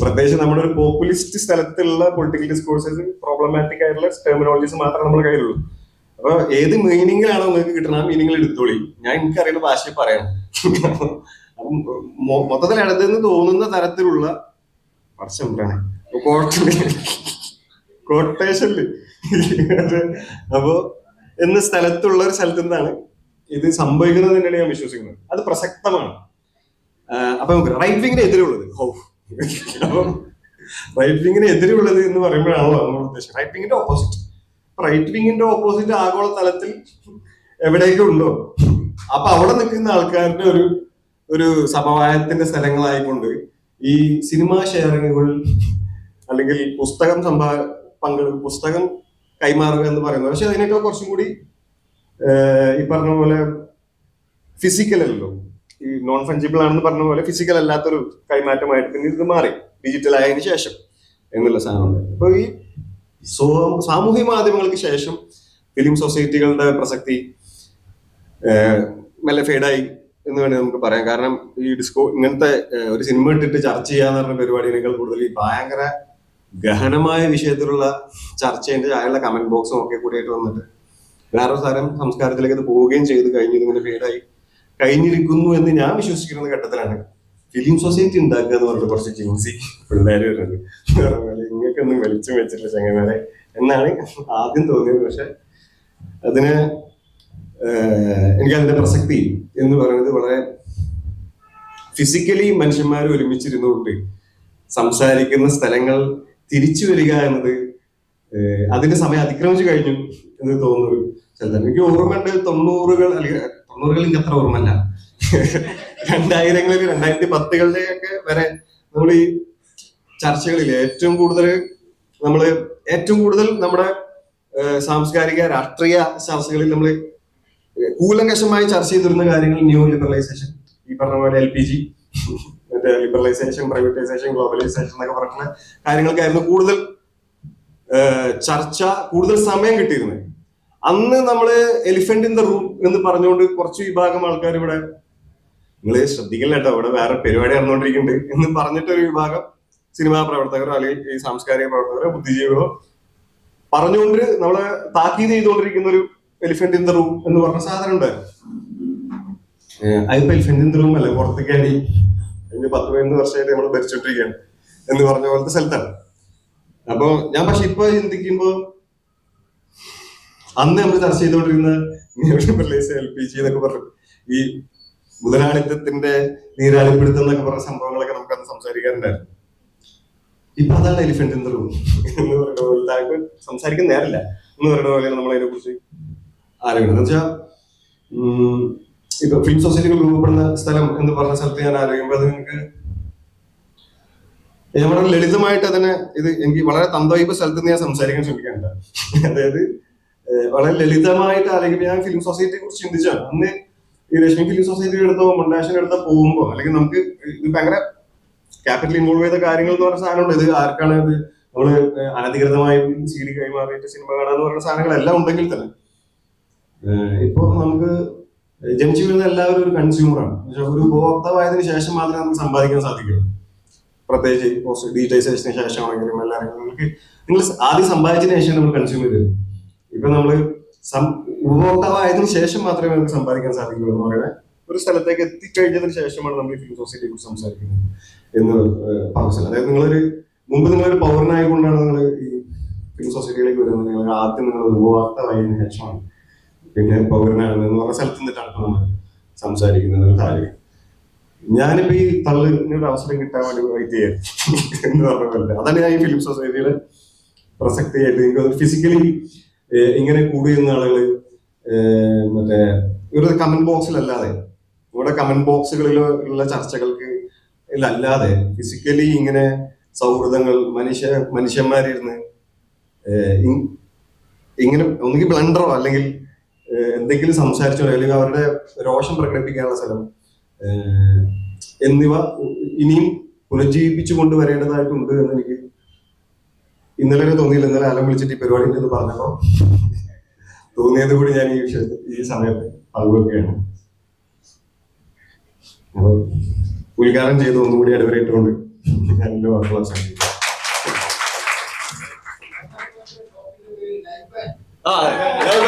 പ്രത്യേകിച്ച് നമ്മുടെ ഒരു പോപ്പുലിസ്റ്റ് സ്ഥലത്തുള്ള പൊളിറ്റിക്കൽ ഡിസ്കോഴ്സസ് പ്രോബ്ലമാറ്റിക് ആയിട്ടുള്ള ടെർമിനോളജീസ് മാത്രമേ നമ്മുടെ കയ്യിലുള്ളൂ. അപ്പൊ ഏത് മീനിങ്ങിലാണോ നിങ്ങൾക്ക് കിട്ടുന്ന ആ മീനിങ്ങിൽ എടുത്തോളി. ഞാൻ എനിക്ക് അറിയുന്ന ഭാഷയിൽ പറയണം മൊത്തത്തിൽ അടുത്തെന്ന് തോന്നുന്ന തരത്തിലുള്ള വർഷം കോട്ടേഷനിൽ അപ്പോ എന്ന സ്ഥലത്തുള്ള ഒരു സ്ഥലത്തു നിന്നാണ് ഇത് സംഭവിക്കുന്നത് തന്നെയാണ് ഞാൻ വിശ്വസിക്കുന്നത്. അത് പ്രസക്തമാണ്. അപ്പൊ നമുക്ക് റൈറ്റ് വിങ്ങിന് എതിരുള്ളത്. ഹോ. റൈറ്റ് വിങ്ങിന് എതിരുള്ളത് എന്ന് പറയുമ്പോഴാണല്ലോ നമ്മൾ ഉദ്ദേശിച്ചത് റൈറ്റ് വിങ്ങിന്റെ ഓപ്പോസിറ്റ് റൈറ്റ് വിങ്ങിന്റെ ഓപ്പോസിറ്റ് ആഗോള തലത്തിൽ എവിടെയൊക്കെ ഉണ്ടോ? അപ്പൊ അവിടെ നിൽക്കുന്ന ആൾക്കാരുടെ ഒരു ഒരു സമവായത്തിന്റെ സ്ഥലങ്ങളായിക്കൊണ്ട് ഈ സിനിമാ ഷെയറിങ്ങുകൾ അല്ലെങ്കിൽ പുസ്തകം സംഭാ പങ്കെടു പുസ്തകം കൈമാറുക എന്ന് പറയുന്നത്. പക്ഷെ അതിനൊക്കെ കുറച്ചും കൂടി ഈ പറഞ്ഞ പോലെ ഫിസിക്കൽ അല്ലല്ലോ. ഈ നോൺ ഫഞ്ചിബിൾ ആണെന്ന് പറഞ്ഞ പോലെ ഫിസിക്കൽ അല്ലാത്തൊരു കൈമാറ്റമായിട്ട് പിന്നെ ഇത് മാറി. ഡിജിറ്റൽ ആയതിനു ശേഷം എന്നുള്ള സാധനമുണ്ട്. അപ്പൊ ഈ സാമൂഹ്യ മാധ്യമങ്ങൾക്ക് ശേഷം ഫിലിം സൊസൈറ്റികളുടെ പ്രസക്തി മെല്ലെ ഫെയ്ഡായി എന്ന് വേണമെങ്കിൽ നമുക്ക് പറയാം. കാരണം ഈ ഡിസ്കോ ഇങ്ങനത്തെ ഒരു സിനിമ ഇട്ടിട്ട് ചർച്ച ചെയ്യാന്ന് പറഞ്ഞ പരിപാടിയേക്കാൾ കൂടുതൽ ഭയങ്കര ഗഹനമായ വിഷയത്തിലുള്ള ചർച്ചേന്റെ അയാളുടെ കമന്റ് ബോക്സും ഒക്കെ കൂടിയായിട്ട് വന്നിട്ട് വേറൊരു സ്ഥലം സംസ്കാരത്തിലേക്ക് അത് പോവുകയും ചെയ്ത്. കഴിഞ്ഞ്. ഇതിങ്ങനെ ഫെയ്ഡായി കഴിഞ്ഞിരിക്കുന്നു എന്ന് ഞാൻ വിശ്വസിക്കുന്ന ഘട്ടത്തിലാണ് ഫിലിം സൊസൈറ്റി ഉണ്ടാക്കുക എന്ന് പറഞ്ഞിട്ട് കുറച്ച് ജിൻസി പിള്ളേർ വരുന്നത് ഇങ്ങനെയൊന്നും വെളിച്ചം വെച്ചിട്ടില്ല ചങ്ങന്മാരെ. എന്നാണ് ആദ്യം തോന്നിയത്. പക്ഷെ അതിന് എനിക്ക് അതിന്റെ പ്രസക്തി എന്ന് പറയുന്നത് വളരെ ഫിസിക്കലി മനുഷ്യന്മാർ ഒരുമിച്ചിരുന്നുകൊണ്ട് സംസാരിക്കുന്ന സ്ഥലങ്ങൾ തിരിച്ചു വരിക എന്നത് അതിന്റെ സമയം അതിക്രമിച്ചു കഴിഞ്ഞു എന്ന് തോന്നുന്നു. ചിലതാണ് എനിക്ക് ഓർമ്മയുണ്ട് തൊണ്ണൂറുകൾ അല്ലെങ്കിൽ തൊണ്ണൂറുകൾ എനിക്ക് അത്ര ഓർമ്മല്ല രണ്ടായിരങ്ങളിൽ രണ്ടായിരത്തി പത്തുകളുടെ ഒക്കെ വരെ നമ്മൾ ഈ ചർച്ചകളിൽ ഏറ്റവും കൂടുതൽ നമ്മൾ ഏറ്റവും കൂടുതൽ നമ്മുടെ സാംസ്കാരിക രാഷ്ട്രീയ ചർച്ചകളിൽ നമ്മൾ കൂലങ്കശമായി ചർച്ച ചെയ്തിരുന്ന കാര്യങ്ങൾ ന്യൂ ലിബറലൈസേഷൻ ഈ പറഞ്ഞ പോലെ എൽ പി ജി. മറ്റേ ലിബറലൈസേഷൻ പ്രൈവറ്റൈസേഷൻ ഗ്ലോബലൈസേഷൻ എന്നൊക്കെ പറഞ്ഞിട്ടുള്ള കാര്യങ്ങൾക്കായിരുന്നു കൂടുതൽ ചർച്ച കൂടുതൽ സമയം കിട്ടിയിരുന്നത്. അന്ന് നമ്മൾ എലിഫന്റ് ഇൻ ദ റൂം എന്ന് പറഞ്ഞുകൊണ്ട് കുറച്ച് വിഭാഗം ആൾക്കാർ ഇവിടെ നിങ്ങൾ ശ്രദ്ധിക്കില്ല കേട്ടോ ഇവിടെ വേറെ പരിപാടി നടന്നുകൊണ്ടിരിക്കുന്നുണ്ട് എന്ന് പറഞ്ഞിട്ടൊരു വിഭാഗം സിനിമാ പ്രവർത്തകരോ അല്ലെങ്കിൽ ഈ സാംസ്കാരിക പ്രവർത്തകരോ ബുദ്ധിജീവികളോ പറഞ്ഞുകൊണ്ട് നമ്മളെ താക്കീത് ചെയ്തുകൊണ്ടിരിക്കുന്ന ഒരു എലിഫന്റ് ഇൻ ദ റൂം എന്ന് പറഞ്ഞ സാധനം ഉണ്ടായിരുന്നു. അതിപ്പോ എലിഫന്റ് ഇൻ ദ റൂം അല്ല പുറത്തേക്കാടി കഴിഞ്ഞ പത്ത് പതിനൊന്ന് വർഷമായിട്ട് നമ്മൾ ഭരിച്ചോണ്ടിരിക്കുകയാണ് എന്ന് പറഞ്ഞ പോലത്തെ സ്ഥലത്താണ്. അപ്പൊ ഞാൻ പക്ഷെ ഇപ്പൊ ചിന്തിക്കുമ്പോ അന്ന് നമ്മൾ ചർച്ച ചെയ്തുകൊണ്ടിരുന്ന എൽ പി ജി എന്നൊക്കെ പറഞ്ഞു ഈ മുതലാളിത്തത്തിന്റെ നീരാളിപ്പിടുത്തം എന്നൊക്കെ പറഞ്ഞ സംഭവങ്ങളൊക്കെ നമുക്ക് അന്ന് സംസാരിക്കാറുണ്ടായിരുന്നു. ഇപ്പൊ അതാണ് എലിഫന്റ് റൂം എന്ന് പറയുന്ന പോലെ സംസാരിക്കുന്ന നേരല്ല എന്ന് പറയുന്ന പോലെ നമ്മൾ അതിനെ കുറിച്ച് ആലോചിക്കണം എന്ന് വെച്ചാൽ ഇപ്പൊ ഫിലിം സൊസൈറ്റികൾ രൂപപ്പെടുന്ന സ്ഥലം എന്ന് പറഞ്ഞ സ്ഥലത്ത് ഞാൻ ആലോചിക്കുമ്പോൾ അത് നിങ്ങൾക്ക് ഞാൻ വളരെ ലളിതമായിട്ട് അതിനെ ഇത് എനിക്ക് വളരെ തന്തവൈബ് സ്ഥലത്ത് നിന്ന് ഞാൻ സംസാരിക്കാൻ ശ്രമിക്കാനുണ്ട്. അതായത് വളരെ ലളിതമായിട്ട് ആലോചിക്കുമ്പോൾ ഞാൻ ഫിലിം സൊസൈറ്റിയെ കുറിച്ച് ചിന്തിച്ചാണ്. അന്ന് ഈ രശ്മി ഫിലിം സൊസൈറ്റി എടുത്തോ മൊണ്ടാഷൻ എടുത്തോ പോകുമ്പോൾ അല്ലെങ്കിൽ നമുക്ക് ഇത് ഭയങ്കര ക്യാപിറ്റൽ ഇൻവോൾവ് ചെയ്ത കാര്യങ്ങൾ എന്ന് പറഞ്ഞ സാധനമുണ്ട്. ഇത് ആർക്കാണ് ഇത് നമ്മൾ അനധികൃതമായി സീഡി കൈമാറിയിട്ട് സിനിമ കാണാന്ന് പറയുന്ന സാധനങ്ങളെല്ലാം ഉണ്ടെങ്കിൽ തന്നെ. ഇപ്പൊ നമുക്ക് ജനിച്ചു വീഴുന്ന എല്ലാവരും ഒരു കൺസ്യൂമറാണ് ഒരു ഉപഭോക്താവായതിനു ശേഷം മാത്രമേ നമുക്ക് സമ്പാദിക്കാൻ സാധിക്കുള്ളൂ പ്രത്യേകിച്ച് ഡിജിറ്റൈസേഷന് ശേഷമാണെങ്കിലും എല്ലാവരും നിങ്ങൾക്ക് നിങ്ങൾ ആദ്യം സമ്പാദിച്ചതിന് ശേഷം നമ്മൾ കൺസ്യൂം ചെയ്തത് ഇപ്പൊ നമ്മൾ ഉപഭോക്താവായതിനു ശേഷം മാത്രമേ നമുക്ക് സമ്പാദിക്കാൻ സാധിക്കുള്ളൂ എന്ന് പറയുന്നത് ഒരു സ്ഥലത്തേക്ക് എത്തിക്കഴിഞ്ഞതിന് ശേഷമാണ് നമ്മൾ ഈ ഫിലിം സൊസൈറ്റിയെ കുറിച്ച് സംസാരിക്കുന്നത് എന്ന് പറഞ്ഞു അതായത് നിങ്ങളൊരു മുമ്പ് നിങ്ങളൊരു പൗരനായതുകൊണ്ടാണ് നിങ്ങൾ ഈ ഫിലിം സൊസൈറ്റിയിലേക്ക് വരുന്നത്. നിങ്ങൾ ആദ്യം നിങ്ങൾ ഉപഭോക്താവായതിനു ശേഷമാണ്. പിന്നെ പൗരനാണ് എന്ന് പറഞ്ഞ സ്ഥലത്ത് നിന്നിട്ടാണ് ഇപ്പൊ നമ്മൾ സംസാരിക്കുന്നത് ഒരു കാര്യം ഞാനിപ്പോ ഈ തള്ളിനൊരു അവസരം കിട്ടാൻ വേണ്ടി വെയിറ്റ് ചെയ്യാൻ എന്ന് പറഞ്ഞ അതാണ് ഞാൻ ഈ ഫിലിം സൊസൈറ്റിയുടെ പ്രസക്തിയായിട്ട് എനിക്ക് ഫിസിക്കലി ഇങ്ങനെ കൂടുന്ന ആളുകൾ മറ്റേ ഇവരുടെ കമന്റ് ബോക്സിലല്ലാതെ ഇവിടെ കമന്റ് ബോക്സുകളിലോ ഉള്ള ചർച്ചകൾക്ക് അല്ലാതെ ഫിസിക്കലി ഇങ്ങനെ സൗഹൃദങ്ങൾ മനുഷ്യ മനുഷ്യന്മാരിരുന്ന് ഇങ്ങനെ ഒന്നുകിൽ ബ്ലണ്ടറോ അല്ലെങ്കിൽ എന്തെങ്കിലും സംസാരിച്ചോ അല്ലെങ്കിൽ അവരുടെ രോഷം പ്രകടിപ്പിക്കാനുള്ള സ്ഥലം എന്നിവ ഇനിയും പുനർജീവിപ്പിച്ചു കൊണ്ടുവരേണ്ടതായിട്ടുണ്ട് എന്ന് എനിക്ക് ഇന്നലെ തോന്നിയില്ല. ഇന്നലെ അലം വിളിച്ചിട്ട് ഈ പരിപാടി എന്ന് പറഞ്ഞപ്പോ തോന്നിയത് കൂടി ഞാൻ ഈ വിഷയത്തിൽ ഈ സമയത്ത് പങ്കുവെക്കുകയാണ്. ഉദ്ഘാടനം ചെയ്ത് ഒന്നുകൂടി അടിവരയിട്ടുകൊണ്ട് ഞാൻ എന്റെ വാക്കുകൾ സംഗീതം ആ, ഞാൻ